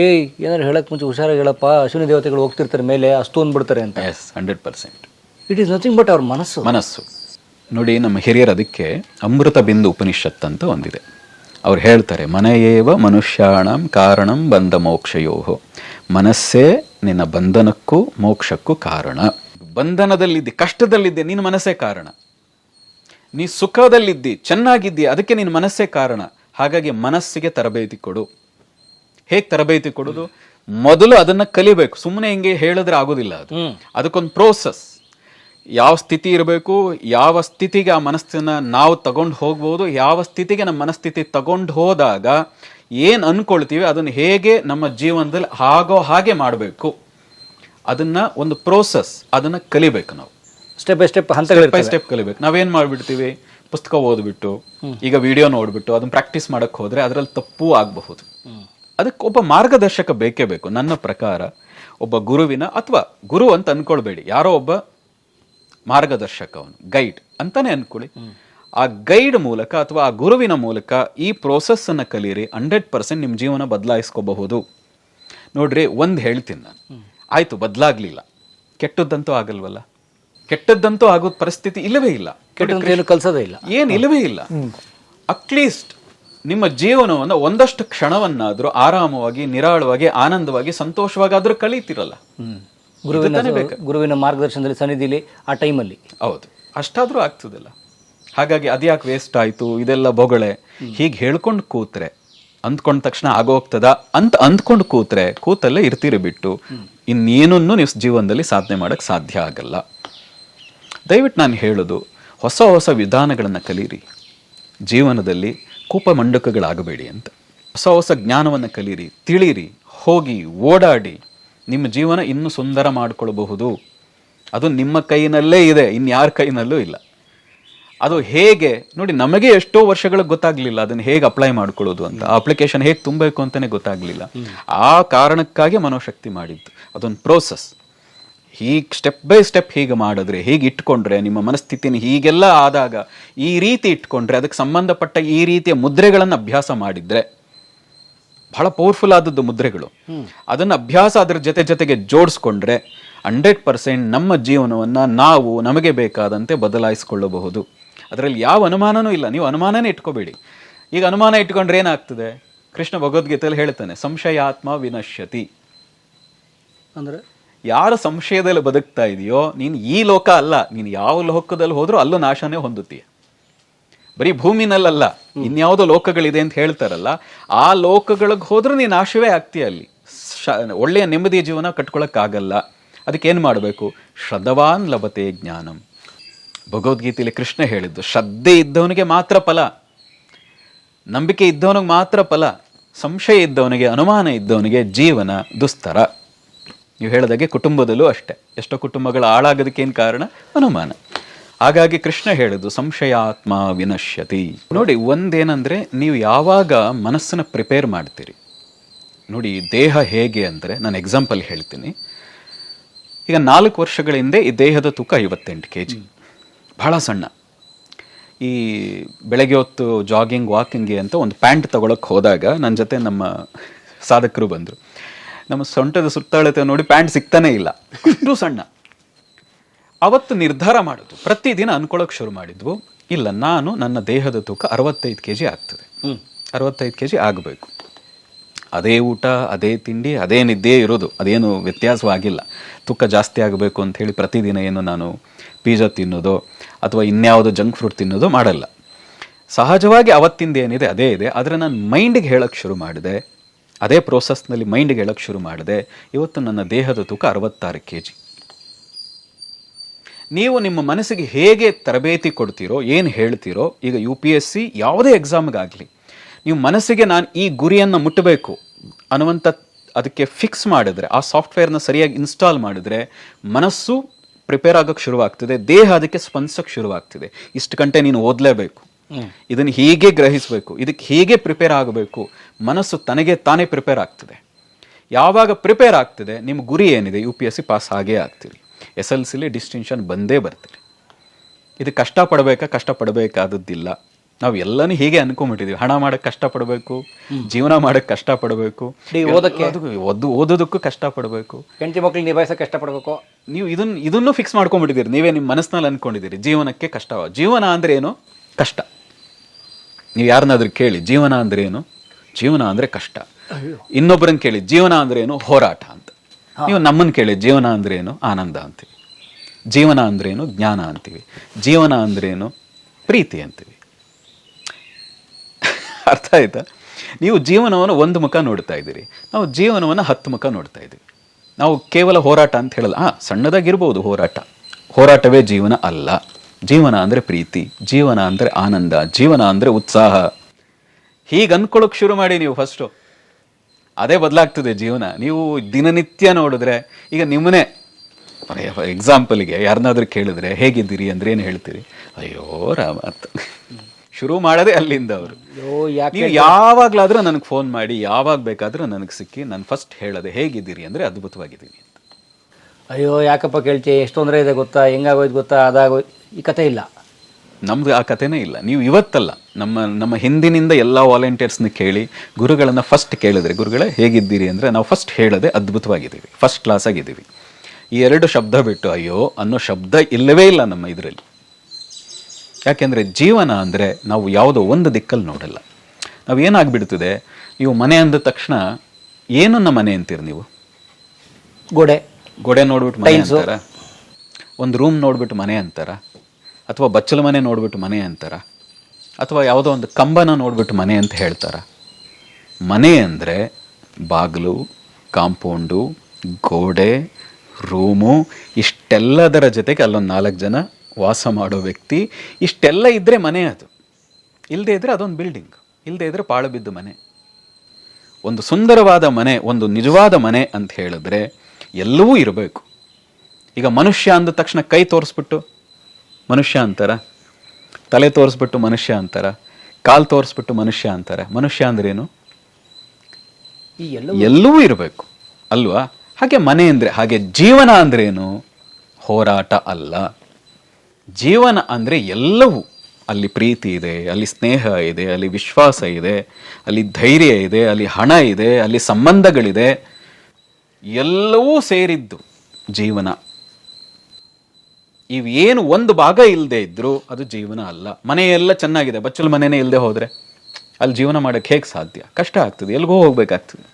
ಏಯ್ ಏನಾದ್ರು ಹೇಳಕ್ಕೆ ಮುಂಚೆ ಹುಷಾರಾಗಿ ಹೇಳಪ್ಪ ಅಶ್ವಿನಿ ದೇವತೆಗಳು ಹೋಗ್ತಿರ್ತಾರೆ ಮೇಲೆ ಅಷ್ಟು ಅಂದ್ಬಿಡ್ತಾರೆ ಅಂತ. Yes hundred percent it is nothing but ಅವ್ರ ಮನಸ್ಸು. ಮನಸ್ಸು. ನೋಡಿ ನಮ್ಮ ಹಿರಿಯರು ಅದಕ್ಕೆ ಅಮೃತ ಬಿಂದು ಉಪನಿಷತ್ ಅಂತ ಒಂದಿದೆ. ಅವ್ರು ಹೇಳ್ತಾರೆ ಮನೆಯೇವ ಮನುಷ್ಯಾಣಂ ಕಾರಣಂ ಬಂಧ ಮೋಕ್ಷಯೋಹೋ. ಮನಸ್ಸೇ ನಿನ್ನ ಬಂಧನಕ್ಕೂ ಮೋಕ್ಷಕ್ಕೂ ಕಾರಣ. ಬಂಧನದಲ್ಲಿದ್ದಿ ಕಷ್ಟದಲ್ಲಿದ್ದೆ ನಿನ್ನ ಮನಸ್ಸೇ ಕಾರಣ. ನೀ ಸುಖದಲ್ಲಿದ್ದಿ ಚೆನ್ನಾಗಿದ್ದಿ ಅದಕ್ಕೆ ನಿನ್ನ ಮನಸ್ಸೇ ಕಾರಣ. ಹಾಗಾಗಿ ಮನಸ್ಸಿಗೆ ತರಬೇತಿ ಕೊಡು. ಹೇಗೆ ತರಬೇತಿ ಕೊಡೋದು? ಮೊದಲು ಅದನ್ನ ಕಲಿಬೇಕು. ಸುಮ್ಮನೆ ಹಿಂಗೆ ಹೇಳಿದ್ರೆ ಆಗೋದಿಲ್ಲ ಅದು. ಅದಕ್ಕೊಂದು ಪ್ರೋಸೆಸ್ ಯಾವ ಸ್ಥಿತಿ ಇರಬೇಕು ಯಾವ ಸ್ಥಿತಿಗೆ ಆ ಮನಸ್ಸನ್ನ ನಾವು ತಗೊಂಡು ಹೋಗ್ಬೋದು ಯಾವ ಸ್ಥಿತಿಗೆ ನಮ್ಮ ಮನಸ್ಥಿತಿ ತಗೊಂಡು ಹೋದಾಗ ಏನು ಅನ್ಕೊಳ್ತೀವಿ ಅದನ್ನು ಹೇಗೆ ನಮ್ಮ ಜೀವನದಲ್ಲಿ ಆಗೋ ಹಾಗೆ ಮಾಡಬೇಕು. ಅದನ್ನ ಒಂದು ಪ್ರೋಸೆಸ್ ಅದನ್ನ ಕಲಿಬೇಕು ನಾವು. ಸ್ಟೆಪ್ ಬೈ ಸ್ಟೆಪ್ ಬೈ ಹಂತಗಳಿರ್ತವೆ ಸ್ಟೆಪ್ ಕಲಿಬೇಕು. ನಾವೇನ್ ಮಾಡಿಬಿಡ್ತೀವಿ? ಪುಸ್ತಕ ಓದ್ಬಿಟ್ಟು ಈಗ ವಿಡಿಯೋ ನೋಡ್ಬಿಟ್ಟು ಅದನ್ನ ಪ್ರಾಕ್ಟೀಸ್ ಮಾಡಕ್ ಹೋದ್ರೆ ಅದರಲ್ಲಿ ತಪ್ಪು ಆಗಬಹುದು. ಅದಕ್ಕೆ ಒಬ್ಬ ಮಾರ್ಗದರ್ಶಕ ಬೇಕೇ ಬೇಕು ನನ್ನ ಪ್ರಕಾರ. ಒಬ್ಬ ಗುರುವಿನ ಅಥವಾ ಗುರು ಅಂತ ಅನ್ಕೊಳ್ಬೇಡಿ. ಯಾರೋ ಒಬ್ಬ ಮಾರ್ಗದರ್ಶಕ ಅವನು ಗೈಡ್ ಅಂತಾನೆ ಅನ್ಕೊಳ್ಳಿ. ಆ ಗೈಡ್ ಮೂಲಕ ಅಥವಾ ಆ ಗುರುವಿನ ಮೂಲಕ ಈ ಪ್ರೋಸೆಸ್ ಅನ್ನ ಕಲೀರಿ ಹಂಡ್ರೆಡ್ ಪರ್ಸೆಂಟ್ ನಿಮ್ಮ ಜೀವನ ಬದಲಾಯಿಸ್ಕೋಬಹುದು. ನೋಡ್ರಿ ಒಂದು ಹೇಳ್ತೀನಿ ನಾನು. ಆಯ್ತು ಬದಲಾಗ್ಲಿಲ್ಲ. ಕೆಟ್ಟದ್ದಂತೂ ಆಗಲ್ವಲ್ಲ? ಕೆಟ್ಟದ್ದಂತೂ ಆಗೋ ಪರಿಸ್ಥಿತಿ ಇಲ್ಲವೇ ಇಲ್ಲ. ಏನು ಕಲ್ಸೋದೇ ಇಲ್ಲ. ಏನು ಇಲ್ಲವೇ ಇಲ್ಲ. ಅಟ್ಲೀಸ್ಟ್ ನಿಮ್ಮ ಜೀವನವನ್ನು ಒಂದಷ್ಟು ಕ್ಷಣವನ್ನಾದರೂ ಆರಾಮವಾಗಿ ನಿರಾಳವಾಗಿ ಆನಂದವಾಗಿ ಸಂತೋಷವಾಗಾದರೂ ಕಳೀತಿರಲ್ಲ. ಗುರುವಿನ. ಗುರುವಿನ ಮಾರ್ಗದರ್ಶನದಲ್ಲಿ ಸನ್ನಿಧಿಲಿ ಆ ಟೈಮಲ್ಲಿ. ಹೌದು. ಅಷ್ಟಾದರೂ ಆಗ್ತದಲ್ಲ. ಹಾಗಾಗಿ ಅದ್ಯಾಕೆ ವೇಸ್ಟ್ ಆಯ್ತು? ಇದೆಲ್ಲ ಬೊಗಳೆ. ಹೀಗೆ ಹೇಳ್ಕೊಂಡು ಕೂತ್ರೆ ಅಂದ್ಕೊಂಡ ತಕ್ಷಣ ಆಗೋಗ್ತದ ಅಂತ ಅಂದ್ಕೊಂಡು ಕೂತ್ರೆ ಕೂತಲ್ಲೇ ಇರ್ತೀರಿ ಬಿಟ್ಟು ಇನ್ನೇನನ್ನು ನೀವು ಜೀವನದಲ್ಲಿ ಸಾಧನೆ ಮಾಡೋಕ್ಕೆ ಸಾಧ್ಯ ಆಗಲ್ಲ. ದಯವಿಟ್ಟು ನಾನು ಹೇಳೋದು ಹೊಸ ಹೊಸ ವಿಧಾನಗಳನ್ನು ಕಲೀರಿ. ಜೀವನದಲ್ಲಿ ಕೂಪಮಂಡಕಗಳಾಗಬೇಡಿ ಅಂತ. ಹೊಸ ಹೊಸ ಜ್ಞಾನವನ್ನು ಕಲೀರಿ ತಿಳಿರಿ ಹೋಗಿ ಓಡಾಡಿ ನಿಮ್ಮ ಜೀವನ ಇನ್ನೂ ಸುಂದರ ಮಾಡಿಕೊಳ್ಬಹುದು. ಅದು ನಿಮ್ಮ ಕೈನಲ್ಲೇ ಇದೆ ಇನ್ಯಾರ ಕೈನಲ್ಲೂ ಇಲ್ಲ. ಅದು ಹೇಗೆ, ನೋಡಿ, ನಮಗೆ ಎಷ್ಟೋ ವರ್ಷಗಳಿಗೆ ಗೊತ್ತಾಗ್ಲಿಲ್ಲ ಅದನ್ನ ಹೇಗೆ ಅಪ್ಲೈ ಮಾಡ್ಕೊಳ್ಳೋದು ಅಂತ. ಅಪ್ಲಿಕೇಶನ್ ಹೇಗೆ ತುಂಬಬೇಕು ಅಂತಾನೆ ಗೊತ್ತಾಗ್ಲಿಲ್ಲ. ಆ ಕಾರಣಕ್ಕಾಗಿ ಮನೋಶಕ್ತಿ ಮಾಡಿದ್ದು. ಅದೊಂದು ಪ್ರೋಸೆಸ್ ಹೀಗೆ ಸ್ಟೆಪ್ ಬೈ ಸ್ಟೆಪ್ ಹೀಗೆ ಮಾಡಿದ್ರೆ, ಹೀಗೆ ಇಟ್ಕೊಂಡ್ರೆ, ನಿಮ್ಮ ಮನಸ್ಥಿತಿನ ಹೀಗೆಲ್ಲ ಆದಾಗ, ಈ ರೀತಿ ಇಟ್ಕೊಂಡ್ರೆ, ಅದಕ್ಕೆ ಸಂಬಂಧಪಟ್ಟ ಈ ರೀತಿಯ ಮುದ್ರೆಗಳನ್ನು ಅಭ್ಯಾಸ ಮಾಡಿದ್ರೆ ಬಹಳ ಪವರ್ಫುಲ್ ಆದದ್ದು ಮುದ್ರೆಗಳು. ಅದನ್ನ ಅಭ್ಯಾಸ ಅದರ ಜೊತೆ ಜೊತೆಗೆ ಜೋಡಿಸ್ಕೊಂಡ್ರೆ ಹಂಡ್ರೆಡ್ ಪರ್ಸೆಂಟ್ ನಮ್ಮ ಜೀವನವನ್ನ ನಾವು ನಮಗೆ ಬೇಕಾದಂತೆ ಬದಲಾಯಿಸಿಕೊಳ್ಳಬಹುದು. ಅದರಲ್ಲಿ ಯಾವ ಅನುಮಾನನೂ ಇಲ್ಲ. ನೀವು ಅನುಮಾನನೇ ಇಟ್ಕೋಬೇಡಿ. ಈಗ ಅನುಮಾನ ಇಟ್ಕೊಂಡ್ರೆ ಏನಾಗ್ತದೆ? ಕೃಷ್ಣ ಭಗವದ್ಗೀತೆಯಲ್ಲಿ ಹೇಳ್ತಾನೆ ಸಂಶಯಾತ್ಮ ವಿನಶ್ಯತಿ. ಅಂದರೆ? ಯಾರ ಸಂಶಯದಲ್ಲಿ ಬದುಕ್ತಾ ಇದೆಯೋ ನೀನು ಈ ಲೋಕ ಅಲ್ಲ ನೀನು ಯಾವ ಲೋಕದಲ್ಲಿ ಹೋದರೂ ಅಲ್ಲೂ ನಾಶನೇ ಹೊಂದುತ್ತೀಯ. ಬರೀ ಭೂಮಿನಲ್ಲಲ್ಲ, ಇನ್ಯಾವುದೋ ಲೋಕಗಳಿದೆ ಅಂತ ಹೇಳ್ತಾರಲ್ಲ, ಆ ಲೋಕಗಳಿಗೆ ಹೋದ್ರೂ ನೀನು ನಾಶವೇ ಆಗ್ತೀಯ ಅಲ್ಲಿ. ಒಳ್ಳೆಯ ನೆಮ್ಮದಿಯ ಜೀವನ ಕಟ್ಕೊಳಕ್ಕಾಗಲ್ಲ. ಅದಕ್ಕೆ ಏನು ಮಾಡಬೇಕು? ಶ್ರದ್ಧವಾನ್ ಲಭತೆ ಜ್ಞಾನಂ. ಭಗವದ್ಗೀತೆಯಲ್ಲಿ ಕೃಷ್ಣ ಹೇಳಿದ್ದು, ಶ್ರದ್ಧೆ ಇದ್ದವನಿಗೆ ಮಾತ್ರ ಫಲ. ನಂಬಿಕೆ ಇದ್ದವನಿಗೆ ಮಾತ್ರ ಫಲ. ಸಂಶಯ ಇದ್ದವನಿಗೆ, ಅನುಮಾನ ಇದ್ದವನಿಗೆ ಜೀವನ ದುಸ್ತರ. ನೀವು ಹೇಳಿದಾಗೆ ಕುಟುಂಬದಲ್ಲೂ ಅಷ್ಟೇ. ಎಷ್ಟೋ ಕುಟುಂಬಗಳು ಹಾಳಾಗೋದಕ್ಕೇನು ಕಾರಣ? ಅನುಮಾನ. ಹಾಗಾಗಿ ಕೃಷ್ಣ ಹೇಳುದು ಸಂಶಯಾತ್ಮ ವಿನಶ್ಯತಿ. ನೋಡಿ, ಒಂದೇನಂದ್ರೆ, ನೀವು ಯಾವಾಗ ಮನಸ್ಸನ್ನು ಪ್ರಿಪೇರ್ ಮಾಡ್ತೀರಿ? ನೋಡಿ ದೇಹ ಹೇಗೆ ಅಂದರೆ ನಾನು ಎಕ್ಸಾಂಪಲ್ ಹೇಳ್ತೀನಿ. ಈಗ ನಾಲ್ಕು ವರ್ಷಗಳ ಹಿಂದೆ ಈ ದೇಹದ ತೂಕ ಐವತ್ತೆಂಟು ಕೆ ಜಿ ಬಹಳ ಸಣ್ಣ. ಈ ಬೆಳಗ್ಗೆ ಹೊತ್ತು ಜಾಗಿಂಗ್ ವಾಕಿಂಗ್ಗೆ ಅಂತ ಒಂದು ಪ್ಯಾಂಟ್ ತಗೊಳಕ್ಕೆ ಹೋದಾಗ ನನ್ನ ಜೊತೆ ನಮ್ಮ ಸಾಧಕರು ಬಂದರು. ನಮ್ಮ ಸೊಂಟದ ಸುತ್ತಾಳತೆ ನೋಡಿ ಪ್ಯಾಂಟ್ ಸಿಗ್ತಾನೆ ಇಲ್ಲ. ಅಷ್ಟು ಸಣ್ಣ. ಅವತ್ತು ನಿರ್ಧಾರ ಮಾಡಿದ್ವು ಪ್ರತಿದಿನ ಅನ್ಕೊಳ್ಳೋಕೆ ಶುರು ಮಾಡಿದ್ವು. ಇಲ್ಲ ನಾನು ನನ್ನ ದೇಹದ ತೂಕ ಅರವತ್ತೈದು ಕೆ ಜಿ ಆಗ್ತದೆ ಅರವತ್ತೈದು ಕೆ ಜಿ ಆಗಬೇಕು. ಅದೇ ಊಟ ಅದೇ ತಿಂಡಿ ಅದೇ ನಿದ್ದೆ ಇರೋದು. ಅದೇನು ವ್ಯತ್ಯಾಸವಾಗಿಲ್ಲ. ತೂಕ ಜಾಸ್ತಿ ಆಗಬೇಕು ಅಂತ ಹೇಳಿ ಪ್ರತಿದಿನ ಏನು ನಾನು ಪಿಜ್ಜಾ ತಿನ್ನೋದು ಅಥವಾ ಇನ್ಯಾವುದೋ ಜಂಕ್ ಫ್ರೂಟ್ ತಿನ್ನೋದು ಮಾಡಲ್ಲ. ಸಹಜವಾಗಿ ಅವತ್ತಿಂದ ಏನಿದೆ ಅದೇ ಇದೆ. ಆದರೆ ನಾನು ಮೈಂಡಿಗೆ ಹೇಳೋಕ್ಕೆ ಶುರು ಮಾಡಿದೆ. ಅದೇ ಪ್ರೋಸೆಸ್ನಲ್ಲಿ ಮೈಂಡಿಗೆ ಹೇಳೋಕ್ಕೆ ಶುರು ಮಾಡಿದೆ. ಇವತ್ತು ನನ್ನ ದೇಹದ ತೂಕ ಅರವತ್ತಾರು ಕೆ ಜಿ ನೀವು ನಿಮ್ಮ ಮನಸ್ಸಿಗೆ ಹೇಗೆ ತರಬೇತಿ ಕೊಡ್ತೀರೋ ಏನು ಹೇಳ್ತೀರೋ ಈಗ ಯು ಪಿ ಎಸ್ ಸಿ ಯಾವುದೇ ಎಕ್ಸಾಮ್ಗಾಗಲಿ ನೀವು ಮನಸ್ಸಿಗೆ ನಾನು ಈ ಗುರಿಯನ್ನು ಮುಟ್ಟಬೇಕು ಅನ್ನುವಂಥ ಅದಕ್ಕೆ ಫಿಕ್ಸ್ ಮಾಡಿದ್ರೆ ಆ ಸಾಫ್ಟ್ವೇರ್ನ ಸರಿಯಾಗಿ ಇನ್ಸ್ಟಾಲ್ ಮಾಡಿದ್ರೆ ಮನಸ್ಸು ಪ್ರಿಪೇರ್ ಆಗೋಕ್ಕೆ ಶುರುವಾಗ್ತದೆ ದೇಹ ಅದಕ್ಕೆ ಸ್ಪಂದಿಸೋಕ್ಕೆ ಶುರುವಾಗ್ತದೆ. ಇಷ್ಟು ಗಂಟೆ ನೀನು ಓದಲೇಬೇಕು. ಇದನ್ನು ಹೀಗೆ ಗ್ರಹಿಸಬೇಕು ಇದಕ್ಕೆ ಹೀಗೆ ಪ್ರಿಪೇರ್ ಆಗಬೇಕು ಮನಸ್ಸು ತನಗೆ ತಾನೇ ಪ್ರಿಪೇರ್ ಆಗ್ತದೆ. ಯಾವಾಗ ಪ್ರಿಪೇರ್ ಆಗ್ತದೆ ನಿಮ್ಮ ಗುರಿ ಏನಿದೆ U P S C pass ಆಗೇ ಆಗ್ತೀರಿ ಎಸ್ ಎಲ್ ಸಿಲಿ ಡಿಸ್ಟಿಂಕ್ಷನ್ ಬಂದೇ ಬರ್ತೀರಿ ಇದು ಕಷ್ಟಪಡಬೇಕಾ ಕಷ್ಟಪಡಬೇಕಾದದ್ದಿಲ್ಲ. ನಾವು ಎಲ್ಲನೂ ಹೀಗೆ ಅನ್ಕೊಂಡ್ಬಿಟ್ಟಿದ್ದೀವಿ ಹಣ ಮಾಡಕ್ಕೆ ಕಷ್ಟಪಡಬೇಕು ಜೀವನ ಮಾಡಕ್ಕೆ ಕಷ್ಟಪಡಬೇಕು ಓದಕ್ಕೆ? ಓದು ಓದೋದಕ್ಕೂ ಕಷ್ಟಪಡಬೇಕು. ಹೆಂಡತಿ ಮಕ್ಳಿಗೆ ನಿಭಾಯಿಸೋಕೆ ಕಷ್ಟಪಡಬೇಕು? ನೀವು ಇದನ್ನ ಇದನ್ನು ಫಿಕ್ಸ್ ಮಾಡ್ಕೊಂಡ್ಬಿಟ್ಟಿದ್ದೀರಿ. ನೀವೇ ನಿಮ್ಮ ಮನಸ್ಸಿನಲ್ಲಿ ಅನ್ಕೊಂಡಿದ್ದೀರಿ. ಜೀವನಕ್ಕೆ ಕಷ್ಟ. ಜೀವನ ಅಂದ್ರೆ ಏನು? ಕಷ್ಟ. ನೀವು ಯಾರನ್ನಾದ್ರೂ ಕೇಳಿ ಜೀವನ ಅಂದ್ರೆ ಏನು? ಜೀವನ ಅಂದ್ರೆ ಕಷ್ಟ. ಇನ್ನೊಬ್ಬರನ್ನ ಕೇಳಿ ಜೀವನ ಅಂದ್ರೆ ಏನು? ಹೋರಾಟ ಅಂತ. ನೀವು ನಮ್ಮನ್ನು ಕೇಳಿ, ಜೀವನ ಅಂದ್ರೆ ಏನು ಆನಂದ ಅಂತೀವಿ. ಜೀವನ ಅಂದ್ರೆ ಏನು ಜ್ಞಾನ ಅಂತೀವಿ. ಜೀವನ ಅಂದ್ರೆ ಏನು ಪ್ರೀತಿ ಅಂತೀವಿ. ಅರ್ಥ ಆಯ್ತಾ? ನೀವು ಜೀವನವನ್ನು ಒಂದು ಮುಖ ನೋಡ್ತಾ ಇದ್ದೀರಿ. ನಾವು ಜೀವನವನ್ನು ಹತ್ತು ಮುಖ ನೋಡ್ತಾ ಇದ್ದೀವಿ. ನಾವು ಕೇವಲ ಹೋರಾಟ ಅಂತ ಹೇಳಲ್ಲ. ಹಾಂ, ಸಣ್ಣದಾಗಿರ್ಬೋದು ಹೋರಾಟ. ಹೋರಾಟವೇ ಜೀವನ ಅಲ್ಲ. ಜೀವನ ಅಂದರೆ ಪ್ರೀತಿ, ಜೀವನ ಅಂದರೆ ಆನಂದ, ಜೀವನ ಅಂದರೆ ಉತ್ಸಾಹ. ಹೀಗೆ ಅನ್ಕೊಳ್ಳೋಕೆ ಶುರು ಮಾಡಿ ನೀವು ಫಸ್ಟು ಅದೇ ಬದಲಾಗ್ತದೆ ಜೀವನ. ನೀವು ದಿನನಿತ್ಯ ನೋಡಿದ್ರೆ ಈಗ ನಿಮ್ಮನ್ನೇ ಎಕ್ಸಾಂಪಲ್ಗೆ ಯಾರನ್ನಾದ್ರೂ ಕೇಳಿದ್ರೆ ಹೇಗಿದ್ದೀರಿ ಅಂದ್ರೆ ಏನು ಹೇಳ್ತೀರಿ? ಅಯ್ಯೋ ರಾಮ ಅಂತ. ಶುರು ಮಾಡೋದೇ ಅಲ್ಲಿಂದ ಅವರು. ನೀವು ಯಾವಾಗ್ಲಾದ್ರೂ ನನಗೆ ಫೋನ್ ಮಾಡಿ ಯಾವಾಗ ಬೇಕಾದರೂ ನನಗೆ ಸಿಕ್ಕಿ ನಾನು ಫಸ್ಟ್ ಹೇಳೋದೆ ಹೇಗಿದ್ದೀರಿ ಅಂದರೆ ಅದ್ಭುತವಾಗಿದ್ದೀನಿ ಅಂತ. ಅಯ್ಯೋ ಯಾಕಪ್ಪ ಕೇಳ್ತಿ ಎಷ್ಟು ತೊಂದರೆ ಇದೆ ಗೊತ್ತಾ? ಹೆಂಗಾಗೋಯ್ತು ಗೊತ್ತಾ? ಅದಾಗೋಯ್ತು ಈ ಕತೆ ಇಲ್ಲ. ನಮ್ದು ಆ ಕಥೆನೇ ಇಲ್ಲ. ನೀವು ಇವತ್ತಲ್ಲ ನಮ್ಮ ನಮ್ಮ ಹಿಂದಿನಿಂದ ಎಲ್ಲ ವಾಲಂಟಿಯರ್ಸ್ನ ಕೇಳಿ ಗುರುಗಳನ್ನ ಫಸ್ಟ್ ಕೇಳಿದ್ರೆ. ಗುರುಗಳೇ ಹೇಗಿದ್ದೀರಿ ಅಂದರೆ ನಾವು ಫಸ್ಟ್ ಹೇಳದೆ ಅದ್ಭುತವಾಗಿದ್ದೀವಿ. ಫಸ್ಟ್ ಕ್ಲಾಸ್ ಆಗಿದ್ದೀವಿ. ಈ ಎರಡು ಶಬ್ದ ಬಿಟ್ಟು ಅಯ್ಯೋ ಅನ್ನೋ ಶಬ್ದ ಇಲ್ಲವೇ ಇಲ್ಲ ನಮ್ಮ ಇದರಲ್ಲಿ. ಯಾಕೆಂದರೆ ಜೀವನ ಅಂದರೆ ನಾವು ಯಾವುದೋ ಒಂದು ದಿಕ್ಕಲ್ಲಿ ನೋಡಲ್ಲ. ನಾವು ಏನಾಗ್ಬಿಡ್ತದೆ ನೀವು ಮನೆ ಅಂದ ತಕ್ಷಣ ಏನನ್ನ ಮನೆ ಅಂತೀರಿ ನೀವು? ಗೋಡೆ. ಗೋಡೆ ನೋಡ್ಬಿಟ್ಟು ಮನೆ. ಅಂತಾರ? ಒಂದು ರೂಮ್ ನೋಡ್ಬಿಟ್ಟು ಮನೆ ಅಂತಾರ? ಅಥವಾ ಬಚ್ಚಲ ಮನೆ ನೋಡ್ಬಿಟ್ಟು ಮನೆ ಅಂತಾರ? ಅಥವಾ ಯಾವುದೋ ಒಂದು ಕಂಬನ ನೋಡ್ಬಿಟ್ಟು ಮನೆ ಅಂತ ಹೇಳ್ತಾರ? ಮನೆ ಅಂದರೆ ಬಾಗಿಲು, ಕಾಂಪೌಂಡು, ಗೋಡೆ, ರೂಮು, ಇಷ್ಟೆಲ್ಲದರ ಜೊತೆಗೆ ಅಲ್ಲೊಂದು ನಾಲ್ಕು ಜನ ವಾಸ ಮಾಡೋ ವ್ಯಕ್ತಿ. ಇಷ್ಟೆಲ್ಲ ಇದ್ದರೆ ಮನೆ ಅದು. ಇಲ್ಲದೇ ಇದ್ದರೆ ಅದೊಂದು ಬಿಲ್ಡಿಂಗ್ ಇಲ್ಲದೇ ಇದ್ದರೆ ಪಾಳು ಬಿದ್ದು ಮನೆ. ಒಂದು ಸುಂದರವಾದ ಮನೆ, ಒಂದು ನಿಜವಾದ ಮನೆ ಅಂತ ಹೇಳಿದ್ರೆ ಎಲ್ಲವೂ ಇರಬೇಕು. ಈಗ ಮನುಷ್ಯ ಅಂದ ತಕ್ಷಣ ಕೈ ತೋರಿಸ್ಬಿಟ್ಟು ಮನುಷ್ಯ ಅಂತಾರ? ತಲೆ ತೋರಿಸ್ಬಿಟ್ಟು ಮನುಷ್ಯ ಅಂತಾರ? ಕಾಲು ತೋರಿಸ್ಬಿಟ್ಟು ಮನುಷ್ಯ ಅಂತಾರೆ. ಮನುಷ್ಯ ಅಂದ್ರೇನು? ಎಲ್ಲವೂ ಇರಬೇಕು. ಅಲ್ವಾ? ಹಾಗೆ ಮನೆ ಅಂದರೆ ಹಾಗೆ ಜೀವನ ಅಂದ್ರೇನು? ಹೋರಾಟ ಅಲ್ಲ. ಜೀವನ ಅಂದರೆ ಎಲ್ಲವೂ. ಅಲ್ಲಿ ಪ್ರೀತಿ ಇದೆ ಅಲ್ಲಿ ಸ್ನೇಹ ಇದೆ ಅಲ್ಲಿ ವಿಶ್ವಾಸ ಇದೆ ಅಲ್ಲಿ ಧೈರ್ಯ ಇದೆ ಅಲ್ಲಿ ಹಣ ಇದೆ ಅಲ್ಲಿ ಸಂಬಂಧಗಳಿದೆ. ಎಲ್ಲವೂ ಸೇರಿದ್ದು ಜೀವನ. ಇವೇನು ಒಂದು ಭಾಗ ಇಲ್ಲದೆ ಇದ್ದರೂ ಅದು ಜೀವನ ಅಲ್ಲ. ಮನೆಯೆಲ್ಲ ಚೆನ್ನಾಗಿದೆ. ಬಚ್ಚಲು ಮನೆಯೇ ಇಲ್ಲದೆ ಹೋದರೆ ಅಲ್ಲಿ ಜೀವನ ಮಾಡೋಕ್ಕೆ ಹೇಗೆ ಸಾಧ್ಯ? ಕಷ್ಟ ಆಗ್ತದೆ. ಎಲ್ಗೋ ಹೋಗ್ಬೇಕಾಗ್ತದೆ.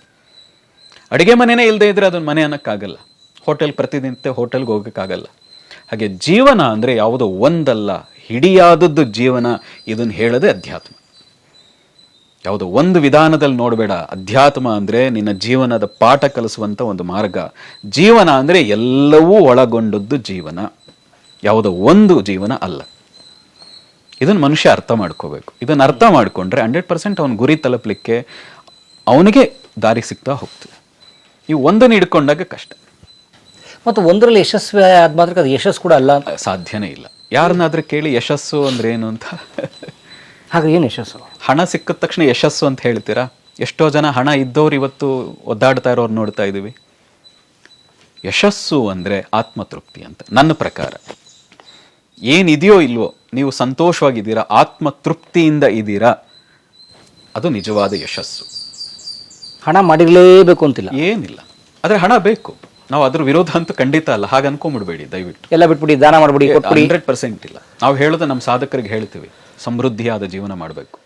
ಅಡುಗೆ ಮನೆನೇ ಇಲ್ಲದೆ ಇದ್ದರೆ ಅದನ್ನು ಮನೆ ಅನ್ನೋಕ್ಕಾಗಲ್ಲ. ಹೋಟೆಲ್ ಪ್ರತಿನಿತ್ಯ ಹೋಟೆಲ್ಗೆ ಹೋಗೋಕ್ಕಾಗಲ್ಲ. ಹಾಗೆ ಜೀವನ ಅಂದರೆ ಯಾವುದೋ ಒಂದಲ್ಲ. ಹಿಡಿಯಾದದ್ದು ಜೀವನ ಇದನ್ನು ಹೇಳೋದೇ ಅಧ್ಯಾತ್ಮ. ಯಾವುದೋ ಒಂದು ವಿಧಾನದಲ್ಲಿ ನೋಡಬೇಡ. ಅಧ್ಯಾತ್ಮ ಅಂದರೆ ನಿನ್ನ ಜೀವನದ ಪಾಠ ಕಲಿಸುವಂಥ ಒಂದು ಮಾರ್ಗ. ಜೀವನ ಅಂದರೆ ಎಲ್ಲವೂ ಒಳಗೊಂಡದ್ದು ಜೀವನ. ಯಾವುದೋ ಒಂದು ಜೀವನ ಅಲ್ಲ. ಇದನ್ನು ಮನುಷ್ಯ ಅರ್ಥ ಮಾಡ್ಕೋಬೇಕು. ಇದನ್ನು ಅರ್ಥ ಮಾಡಿಕೊಂಡ್ರೆ ಹಂಡ್ರೆಡ್ ಪರ್ಸೆಂಟ್ ಅವನ ಗುರಿ ತಲುಪಲಿಕ್ಕೆ ಅವನಿಗೆ ದಾರಿ ಸಿಗ್ತಾ ಹೋಗ್ತದೆ. ಈ ಒಂದನ್ನು ಹಿಡ್ಕೊಂಡಾಗ ಕಷ್ಟ. ಮತ್ತು ಒಂದರಲ್ಲಿ ಯಶಸ್ವಿ ಆದ ಮಾತ್ರ ಅದು ಯಶಸ್ಸು ಕೂಡ ಅಲ್ಲ. ಸಾಧ್ಯನೇ ಇಲ್ಲ. ಯಾರನ್ನಾದ್ರೂ ಕೇಳಿ ಯಶಸ್ಸು ಅಂದ್ರೆ ಏನು ಅಂತ? ಹಾಗೆ ಏನು ಯಶಸ್ಸು? ಹಣ ಸಿಕ್ಕಿದ ತಕ್ಷಣ ಯಶಸ್ಸು ಅಂತ ಹೇಳ್ತೀರಾ? ಎಷ್ಟೋ ಜನ ಹಣ ಇದ್ದವ್ರು ಇವತ್ತು ಒದ್ದಾಡ್ತಾ ಇರೋರು ನೋಡ್ತಾ ಇದ್ದೀವಿ ಯಶಸ್ಸು ಅಂದರೆ ಆತ್ಮತೃಪ್ತಿ ಅಂತ ನನ್ನ ಪ್ರಕಾರ. ಏನಿದೆಯೋ ಇಲ್ವೋ ನೀವು ಸಂತೋಷವಾಗಿದ್ದೀರಾ ಆತ್ಮತೃಪ್ತಿಯಿಂದ ಇದ್ದೀರಾ ಅದು ನಿಜವಾದ ಯಶಸ್ಸು. ಹಣ ಮಾಡಿರಲೇಬೇಕು ಅಂತಿಲ್ಲ. ಏನಿಲ್ಲ. ಆದರೆ ಹಣ ಬೇಕು. ನಾವು ಅದ್ರ ವಿರೋಧ ಅಂತೂ ಖಂಡಿತ ಅಲ್ಲ. ಹಾಗೆ ಅನ್ಕೊಂಬಿಡ್ಬೇಡಿ ದಯವಿಟ್ಟು. ಎಲ್ಲ ಬಿಟ್ಬಿಡಿ ದಾನ ಮಾಡ್ಬಿಡಿ ಹಂಡ್ರೆಡ್ ಪರ್ಸೆಂಟ್ ಇಲ್ಲ. ನಾವು ಹೇಳೋದು ನಮ್ಮ ಸಾಧಕರಿಗೆ ಹೇಳ್ತೀವಿ. ಸಮೃದ್ಧಿಯಾದ ಜೀವನ ಮಾಡಬೇಕು.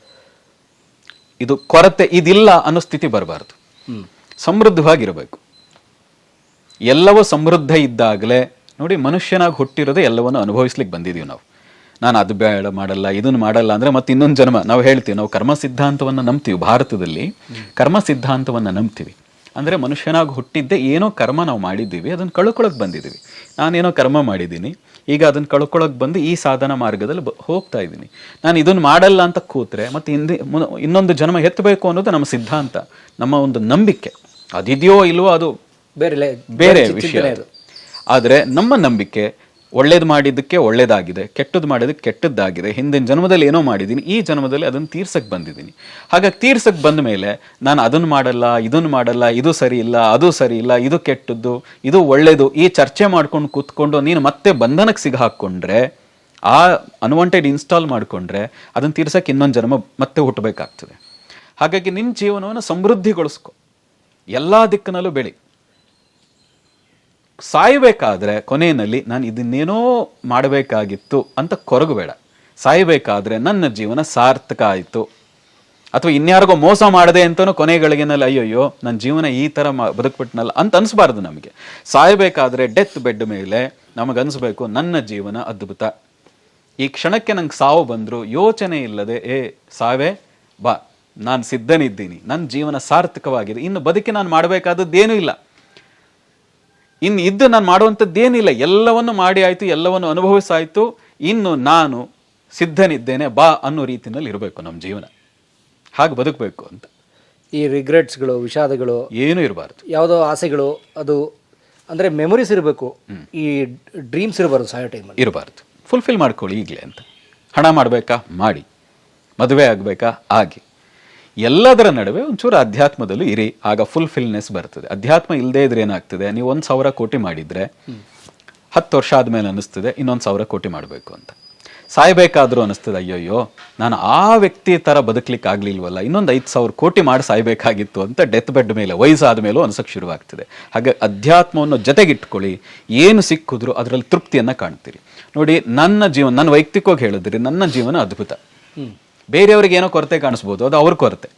ಇದು ಕೊರತೆ ಇದಿಲ್ಲ ಅನ್ನೋ ಸ್ಥಿತಿ ಬರಬಾರ್ದು. ಸಮೃದ್ಧವಾಗಿರಬೇಕು. ಎಲ್ಲವೂ ಸಮೃದ್ಧ ಇದ್ದಾಗಲೇ ನೋಡಿ ಮನುಷ್ಯನಾಗಿ ಹುಟ್ಟಿರೋದೇ ಎಲ್ಲವನ್ನು ಅನುಭವಿಸ್ಲಿಕ್ಕೆ ಬಂದಿದ್ದೀವಿ ನಾವು. ನಾನು ಅದು ಬೇಡ ಮಾಡಲ್ಲ ಇದನ್ನು ಮಾಡಲ್ಲ ಅಂದ್ರೆ ಮತ್ತೆ ಇನ್ನೊಂದು ಜನ್ಮ. ನಾವು ಹೇಳ್ತೀವಿ ನಾವು ಕರ್ಮ ಸಿದ್ಧಾಂತವನ್ನು ನಂಬ್ತೀವಿ. ಭಾರತದಲ್ಲಿ ಕರ್ಮ ಸಿದ್ಧಾಂತವನ್ನು ನಂಬ್ತೀವಿ. ಅಂದ್ರೆ ಮನುಷ್ಯನಾಗಿ ಹುಟ್ಟಿದ್ದೆ ಏನೋ ಕರ್ಮ ನಾವು ಮಾಡಿದ್ದೀವಿ ಅದನ್ನು ಕಳ್ಕೊಳಕ್ ಬಂದಿದ್ದೀವಿ. ನಾನೇನೋ ಕರ್ಮ ಮಾಡಿದ್ದೀನಿ ಈಗ ಅದನ್ನು ಕಳ್ಕೊಳಕ್ ಬಂದು ಈ ಸಾಧನ ಮಾರ್ಗದಲ್ಲಿ ಬ- ಹೋಗ್ತಾ ಇದ್ದೀನಿ. ನಾನು ಇದನ್ನು ಮಾಡಲ್ಲ ಅಂತ ಕೂತ್ರೆ ಮತ್ತು ಹಿಂದೆ ಇನ್ನೊಂದು ಜನ್ಮ ಎತ್ತಬೇಕು ಅನ್ನೋದು ನಮ್ಮ ಸಿದ್ಧಾಂತ ನಮ್ಮ ಒಂದು ನಂಬಿಕೆ. ಅದಿದೆಯೋ ಇಲ್ವೋ ಅದು ಬೇರೆ ಬೇರೆ ವಿಷಯ ಅದು. ಆದರೆ ನಮ್ಮ ನಂಬಿಕೆ ಒಳ್ಳೇದು ಮಾಡಿದ್ದಕ್ಕೆ ಒಳ್ಳೇದಾಗಿದೆ ಕೆಟ್ಟದ್ದು ಮಾಡಿದ್ದಕ್ಕೆ ಕೆಟ್ಟದ್ದಾಗಿದೆ. ಹಿಂದಿನ ಜನ್ಮದಲ್ಲಿ ಏನೋ ಮಾಡಿದ್ದೀನಿ ಈ ಜನ್ಮದಲ್ಲಿ ಅದನ್ನು ತೀರ್ಸಕ್ಕೆ ಬಂದಿದ್ದೀನಿ ಹಾಗಾಗಿ ತೀರ್ಸಕ್ಕೆ ಬಂದ ಮೇಲೆ ನಾನು ಅದನ್ನು ಮಾಡಲ್ಲ ಇದನ್ನು ಮಾಡಲ್ಲ, ಇದು ಸರಿ ಇಲ್ಲ, ಅದು ಸರಿ ಇಲ್ಲ, ಇದು ಕೆಟ್ಟದ್ದು, ಇದು ಒಳ್ಳೇದು, ಈ ಚರ್ಚೆ ಮಾಡ್ಕೊಂಡು ಕೂತ್ಕೊಂಡು ನೀನು ಮತ್ತೆ ಬಂಧನಕ್ಕೆ ಸಿಗ ಹಾಕ್ಕೊಂಡ್ರೆ ಆ ಅನ್ವಾಂಟೆಡ್ ಇನ್ಸ್ಟಾಲ್ ಮಾಡಿಕೊಂಡ್ರೆ ಅದನ್ನು ತೀರ್ಸಕ್ಕೆ ಇನ್ನೊಂದು ಜನ್ಮ ಮತ್ತೆ ಹುಟ್ಟಬೇಕಾಗ್ತದೆ ಹಾಗಾಗಿ ನಿನ್ನ ಜೀವನವನ್ನು ಸಮೃದ್ಧಿಗೊಳಿಸ್ಕೊ. ಎಲ್ಲ ದಿಕ್ಕಿನಲ್ಲೂ ಬೆಳಿ. ಸಾಯಬೇಕಾದ್ರೆ ಕೊನೆಯಲ್ಲಿ ನಾನು ಇದನ್ನೇನೋ ಮಾಡಬೇಕಾಗಿತ್ತು ಅಂತ ಕೊರಗಬೇಡ. ಸಾಯಬೇಕಾದ್ರೆ ನನ್ನ ಜೀವನ ಸಾರ್ಥಕ ಆಯಿತು. ಅಥವಾ ಇನ್ಯಾರಿಗೋ ಮೋಸ ಮಾಡದೆ ಅಂತಲೂ ಕೊನೆಗಳಿಗೆನಲ್ಲಿ ಅಯ್ಯೋಯ್ಯೋ, ನನ್ನ ಜೀವನ ಈ ಥರ ಮಾ, ಬದುಕ್ಬಿಟ್ನಲ್ಲ ಅಂತ ಅನಿಸ್ಬಾರ್ದು ನಮಗೆ. ಸಾಯಬೇಕಾದ್ರೆ ಡೆತ್ ಬೆಡ್ ಮೇಲೆ ನಮಗನ್ಸ್ಬೇಕು, ನನ್ನ ಜೀವನ ಅದ್ಭುತ. ಈ ಕ್ಷಣಕ್ಕೆ ನಂಗೆ ಸಾವು ಬಂದರೂ, ಯೋಚನೆ ಇಲ್ಲದೆ, ಏ, ಸಾವೇ, ಬಾ, ನಾನು ಸಿದ್ಧನಿದ್ದೀನಿ ನನ್ನ ಜೀವನ ಸಾರ್ಥಕವಾಗಿದೆ, ಇನ್ನು ಬದುಕಿ ನಾನು ಮಾಡಬೇಕಾದದ್ದೇನೂ ಇಲ್ಲ. ಇನ್ನು ಇದ್ದು ನಾನು ಮಾಡುವಂಥದ್ದೇನಿಲ್ಲ. ಎಲ್ಲವನ್ನು ಮಾಡಿ ಆಯಿತು ಎಲ್ಲವನ್ನು ಅನುಭವಿಸಾಯಿತು. ಇನ್ನು ನಾನು ಸಿದ್ಧನಿದ್ದೇನೆ ಬಾ ಅನ್ನೋ ರೀತಿನಲ್ಲಿ ಇರಬೇಕು ನಮ್ಮ ಜೀವನ. ಹಾಗೆ ಬದುಕಬೇಕು ಅಂತ. ಈ ರಿಗ್ರೆಟ್ಸ್ಗಳು ವಿಷಾದಗಳು ಏನೂ ಇರಬಾರ್ದು. ಯಾವುದೋ ಆಸೆಗಳು ಅದು ಅಂದರೆ ಮೆಮೊರೀಸ್ ಇರಬೇಕು. ಈ ಡ್ರೀಮ್ಸ್ ಇರಬಾರ್ದು ಸಾಯೋ ಟೈಮಲ್ಲಿ ಇರಬಾರ್ದು. ಫುಲ್ಫಿಲ್ ಮಾಡ್ಕೊಳ್ಳಿ ಈಗಲೇ ಅಂತ. ಹಣ ಮಾಡಬೇಕಾ? ಮಾಡಿ. ಮದುವೆ ಆಗಬೇಕಾ? ಆಗಿ. ಎಲ್ಲದರ ನಡುವೆ ಒಂಚೂರು ಅಧ್ಯಾತ್ಮದಲ್ಲೂ ಇರಿ, ಆಗ ಫುಲ್ಫಿಲ್ನೆಸ್ ಬರ್ತದೆ. ಅಧ್ಯಾತ್ಮ ಇಲ್ಲದೇ ಇದ್ರೆ ಏನಾಗ್ತದೆ? ನೀವು ಒಂದು ಸಾವಿರ ಕೋಟಿ ಮಾಡಿದರೆ ಹತ್ತು ವರ್ಷ ಆದಮೇಲೆ ಅನ್ನಿಸ್ತದೆ, ಇನ್ನೊಂದು ಸಾವಿರ ಕೋಟಿ ಮಾಡಬೇಕು ಅಂತ. ಸಾಯ್ಬೇಕಾದ್ರೂ ಅನ್ನಿಸ್ತದೆ, ಅಯ್ಯೋಯ್ಯೋ, ನಾನು ಆ ವ್ಯಕ್ತಿ ಥರ ಬದುಕಲಿಕ್ಕೆ ಆಗಲಿಲ್ವಲ್ಲ, ಇನ್ನೊಂದು ಐದು ಸಾವಿರ ಕೋಟಿ ಮಾಡಿ ಸಾಯ್ಬೇಕಾಗಿತ್ತು ಅಂತ ಡೆತ್ ಬೆಡ್ ಮೇಲೆ ವಯಸ್ಸಾದ ಮೇಲೂ ಅನಿಸೋಕ್ಕೆ ಶುರುವಾಗ್ತದೆ. ಹಾಗೆ ಅಧ್ಯಾತ್ಮವನ್ನು ಜೊತೆಗಿಟ್ಕೊಳ್ಳಿ, ಏನು ಸಿಕ್ಕಿದ್ರು ಅದರಲ್ಲಿ ತೃಪ್ತಿಯನ್ನು ಕಾಣ್ತೀರಿ. ನೋಡಿ, ನನ್ನ ಜೀವನ, ನನ್ನ ವೈಯಕ್ತಿಕವಾಗಿ ಹೇಳಿದ್ರಿ, ನನ್ನ ಜೀವನ ಅದ್ಭುತ. ಬೇರೆಯವ್ರಿಗೆ ಏನೋ ಕೊರತೆ ಕಾಣಿಸ್ಬೋದು, ಅದು ಅವ್ರ ಕೊರತೆ.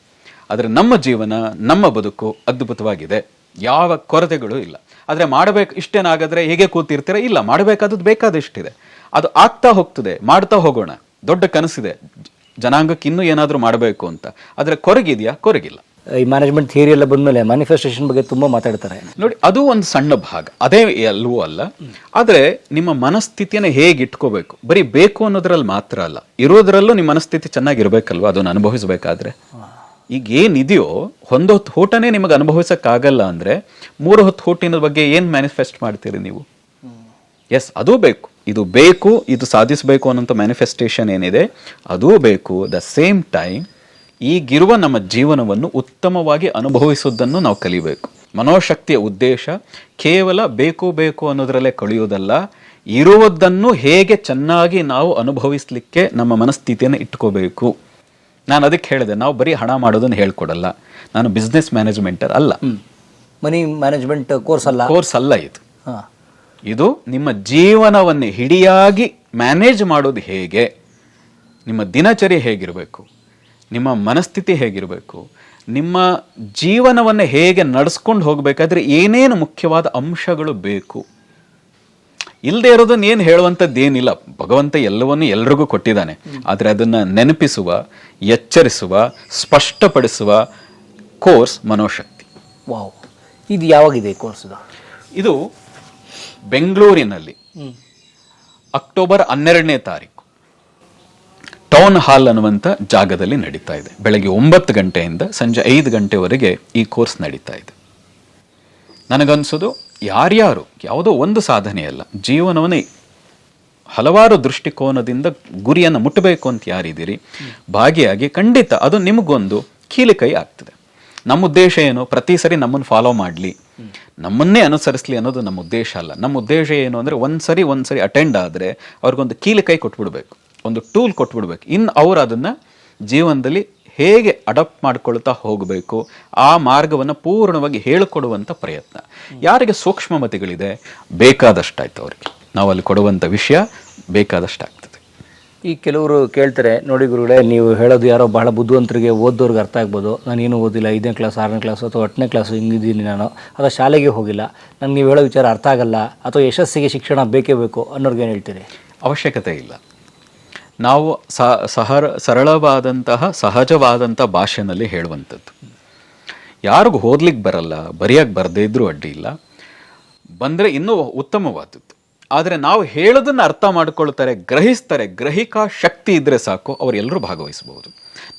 ಆದರೆ ನಮ್ಮ ಜೀವನ, ನಮ್ಮ ಬದುಕು ಅದ್ಭುತವಾಗಿದೆ. ಯಾವ ಕೊರತೆಗಳು ಇಲ್ಲ. ಆದರೆ ಮಾಡಬೇಕು, ಇಷ್ಟೇನಾಗಿದ್ರೆ ಹೇಗೆ ಕೂತಿರ್ತೀರ? ಇಲ್ಲ, ಮಾಡಬೇಕಾದದ್ದು ಬೇಕಾದಷ್ಟಿದೆ. ಅದು ಆಗ್ತಾ ಹೋಗ್ತದೆ, ಮಾಡ್ತಾ ಹೋಗೋಣ. ದೊಡ್ಡ ಕನಸಿದೆ. ಜನಾಂಗಕ್ಕೆ ಇನ್ನೂ ಏನಾದರೂ ಮಾಡಬೇಕು ಅಂತ. ಆದರೆ ಕೊರಗಿದೆಯಾ? ಕೊರಗಿಲ್ಲ. ಈ ಮ್ಯಾನೇಜ್ಮೆಂಟ್ ಥಿಯರಿ ಎಲ್ಲ ಬಂದಮೇಲೆ ಮ್ಯಾನಿಫೆಸ್ಟೇಷನ್ ಬಗ್ಗೆ ತುಂಬ ಮಾತಾಡ್ತಾರೆ. ನೋಡಿ, ಅದು ಒಂದು ಸಣ್ಣ ಭಾಗ. ಅದೇ ಎಲ್ಲವೂ ಅಲ್ಲ. ಆದರೆ ನಿಮ್ಮ ಮನಸ್ಥಿತಿಯನ್ನು ಹೇಗೆ ಇಟ್ಕೋಬೇಕು? ಬರೀ ಬೇಕು ಅನ್ನೋದ್ರಲ್ಲಿ ಮಾತ್ರ ಅಲ್ಲ. ಇರೋದ್ರಲ್ಲೂ ನಿಮ್ಮ ಮನಸ್ಥಿತಿ ಚೆನ್ನಾಗಿರ್ಬೇಕಲ್ವಾ? ಅದನ್ನು ಅನುಭವಿಸಬೇಕಾದ್ರೆ. ಈಗ ಏನಿದೆಯೋ ಒಂದೊತ್ತು ಊಟನೇ ನಿಮಗೆ ಅನುಭವಿಸೋಕ್ಕಾಗಲ್ಲ ಅಂದ್ರೆ, ಮೂರು ಹೊತ್ತು ಊಟಿನ ಬಗ್ಗೆ ಏನು ಮ್ಯಾನಿಫೆಸ್ಟ್ ಮಾಡ್ತೀರಿ ನೀವು? ಎಸ್ ಅದು ಬೇಕು. ಇದು ಬೇಕು, ಇದು ಸಾಧಿಸಬೇಕು ಅನ್ನೋಂಥ ಮ್ಯಾನಿಫೆಸ್ಟೇಷನ್ ಏನಿದೆ, ಅದೂ ಬೇಕು. ದ ಸೇಮ್ ಟೈಮ್ ಈಗಿರುವ ನಮ್ಮ ಜೀವನವನ್ನು ಉತ್ತಮವಾಗಿ ಅನುಭವಿಸುವುದನ್ನು ನಾವು ಕಲಿಬೇಕು. ಮನೋಶಕ್ತಿಯ ಉದ್ದೇಶ ಕೇವಲ ಬೇಕು ಬೇಕು ಅನ್ನೋದರಲ್ಲೇ ಕಳೆಯುವುದಲ್ಲ ಇರುವುದನ್ನು ಹೇಗೆ ಚೆನ್ನಾಗಿ ನಾವು ಅನುಭವಿಸಲಿಕ್ಕೆ ನಮ್ಮ ಮನಸ್ಥಿತಿಯನ್ನು ಇಟ್ಕೋಬೇಕು. ನಾನು ಅದಕ್ಕೆ ಹೇಳಿದೆ ನಾವು ಬರೀ ಹಣ ಮಾಡೋದನ್ನು ಹೇಳ್ಕೊಡಲ್ಲ. ನಾನು ಬಿಸ್ನೆಸ್ ಮ್ಯಾನೇಜ್ಮೆಂಟ್ ಅಲ್ಲ. ಮನಿ ಮ್ಯಾನೇಜ್ಮೆಂಟ್ ಕೋರ್ಸ್ ಅಲ್ಲ? ಕೋರ್ಸ್ ಅಲ್ಲ ಇದು. ಇದು ನಿಮ್ಮ ಜೀವನವನ್ನು ಹಿಡಿಯಾಗಿ ಮ್ಯಾನೇಜ್ ಮಾಡೋದು ಹೇಗೆ? ನಿಮ್ಮ ದಿನಚರಿ ಹೇಗಿರಬೇಕು? ನಿಮ್ಮ ಮನಸ್ಥಿತಿ ಹೇಗಿರಬೇಕು? ನಿಮ್ಮ ಜೀವನವನ್ನು ಹೇಗೆ ನಡೆಸ್ಕೊಂಡು ಹೋಗಬೇಕಾದ್ರೆ ಏನೇನು ಮುಖ್ಯವಾದ ಅಂಶಗಳು ಬೇಕು? ಇಲ್ಲದೆ ಇರೋದನ್ನ ಏನು ಹೇಳುವಂಥದ್ದು ಏನಿಲ್ಲ ಭಗವಂತ ಎಲ್ಲವನ್ನೂ ಎಲ್ರಿಗೂ ಕೊಟ್ಟಿದ್ದಾನೆ. ಆದರೆ ಅದನ್ನು ನೆನಪಿಸುವ ಎಚ್ಚರಿಸುವ ಸ್ಪಷ್ಟಪಡಿಸುವ ಕೋರ್ಸ್ ಮನೋಶಕ್ತಿ. ವಾವ್. ಇದು ಯಾವಾಗಿದೆ ಕೋರ್ಸ್ ಇದು? ಇದು ಬೆಂಗಳೂರಿನಲ್ಲಿ ಅಕ್ಟೋಬರ್ ಹನ್ನೆರಡನೇ ತಾರೀಕು. ಟೌನ್ ಹಾಲ್ ಅನ್ನುವಂಥ ಜಾಗದಲ್ಲಿ ನಡೀತಾ ಇದೆ. ಬೆಳಗ್ಗೆ ಒಂಬತ್ತು ಗಂಟೆಯಿಂದ ಸಂಜೆ ಐದು ಗಂಟೆವರೆಗೆ ಈ ಕೋರ್ಸ್ ನಡೀತಾ ಇದೆ. ನನಗನ್ಸೋದು ಯಾರ್ಯಾರು, ಯಾವುದೋ ಒಂದು ಸಾಧನೆಯಲ್ಲ ಜೀವನವನ್ನೇ ಹಲವಾರು ದೃಷ್ಟಿಕೋನದಿಂದ ಗುರಿಯನ್ನು ಮುಟ್ಟಬೇಕು ಅಂತ ಯಾರಿದ್ದೀರಿ? ಭಾಗಿಯಾಗಿ ಖಂಡಿತ ಅದು ನಿಮಗೊಂದು ಕೀಲಿಕೈ ಆಗ್ತದೆ. ನಮ್ಮ ಉದ್ದೇಶ ಏನು? ಪ್ರತಿ ಸರಿ ನಮ್ಮನ್ನು ಫಾಲೋ ಮಾಡಲಿ. ನಮ್ಮನ್ನೇ ಅನುಸರಿಸಲಿ ಅನ್ನೋದು ನಮ್ಮ ಉದ್ದೇಶ ಅಲ್ಲ. ನಮ್ಮ ಉದ್ದೇಶ ಏನು ಅಂದರೆ ಒಂದು ಸರಿ ಒಂದು ಸರಿ ಅಟೆಂಡ್ ಆದರೆ ಅವ್ರಿಗೊಂದು ಕೀಲಿಕೈ ಕೊಟ್ಬಿಡ್ಬೇಕು. ಒಂದು ಟೂಲ್ ಕೊಟ್ಬಿಡ್ಬೇಕು. ಇನ್ನು ಅವ್ರು ಅದನ್ನು ಜೀವನದಲ್ಲಿ ಹೇಗೆ ಅಡಾಪ್ಟ್ ಮಾಡ್ಕೊಳ್ತಾ ಹೋಗಬೇಕು ಆ ಮಾರ್ಗವನ್ನು ಪೂರ್ಣವಾಗಿ ಹೇಳಿಕೊಡುವಂಥ ಪ್ರಯತ್ನ. ಯಾರಿಗೆ ಸೂಕ್ಷ್ಮಮತಿಗಳಿದೆ? ಬೇಕಾದಷ್ಟಾಯ್ತು ಅವರಿಗೆ. ನಾವು ಅಲ್ಲಿ ಕೊಡುವಂಥ ವಿಷಯ ಬೇಕಾದಷ್ಟಾಗ್ತದೆ. ಈ ಕೆಲವರು ಕೇಳ್ತಾರೆ ನೋಡಿ ಗುರುಗಳೇ ನೀವು ಹೇಳೋದು ಯಾರೋ ಬಹಳ ಬುದ್ಧಿವಂತರಿಗೆ ಓದೋರಿಗೆ ಅರ್ಥ ಆಗ್ಬೋದು. ನಾನೇನು ಓದಿಲ್ಲ ಐದನೇ ಕ್ಲಾಸ್ ಆರನೇ ಕ್ಲಾಸ್ ಅಥವಾ ಹತ್ತನೇ ಕ್ಲಾಸ್ ಹಿಂಗಿದ್ದೀನಿ ನಾನು. ಅಥವಾ ಶಾಲೆಗೆ ಹೋಗಿಲ್ಲ. ನನಗೆ ನೀವು ಹೇಳೋ ವಿಚಾರ ಅರ್ಥ ಆಗಲ್ಲ. ಅಥವಾ ಯಶಸ್ಸಿಗೆ ಶಿಕ್ಷಣ ಬೇಕೇ ಬೇಕು ಅನ್ನೋರ್ಗೆ ಏನು ಹೇಳ್ತೀರಿ? ಅವಶ್ಯಕತೆ ಇಲ್ಲ. ನಾವು ಸಹರ, ಸರಳವಾದಂತಹ ಸಹಜವಾದಂಥ ಭಾಷೆನಲ್ಲಿ ಹೇಳುವಂಥದ್ದು. ಯಾರಿಗೂ ಓದ್ಲಿಕ್ಕೆ ಬರಲ್ಲ ಬರೆಯೋಕ್ಕೆ ಬರದೇ ಇದ್ರೂ ಅಡ್ಡಿ ಇಲ್ಲ. ಬಂದರೆ ಇನ್ನೂ ಉತ್ತಮವಾದದ್ದು. ಆದರೆ ನಾವು ಹೇಳೋದನ್ನು ಅರ್ಥ ಮಾಡ್ಕೊಳ್ತಾರೆ, ಗ್ರಹಿಸ್ತಾರೆ, ಗ್ರಹಿಕಾ ಶಕ್ತಿ ಇದ್ದರೆ ಸಾಕು ಅವರೆಲ್ಲರೂ ಭಾಗವಹಿಸಬಹುದು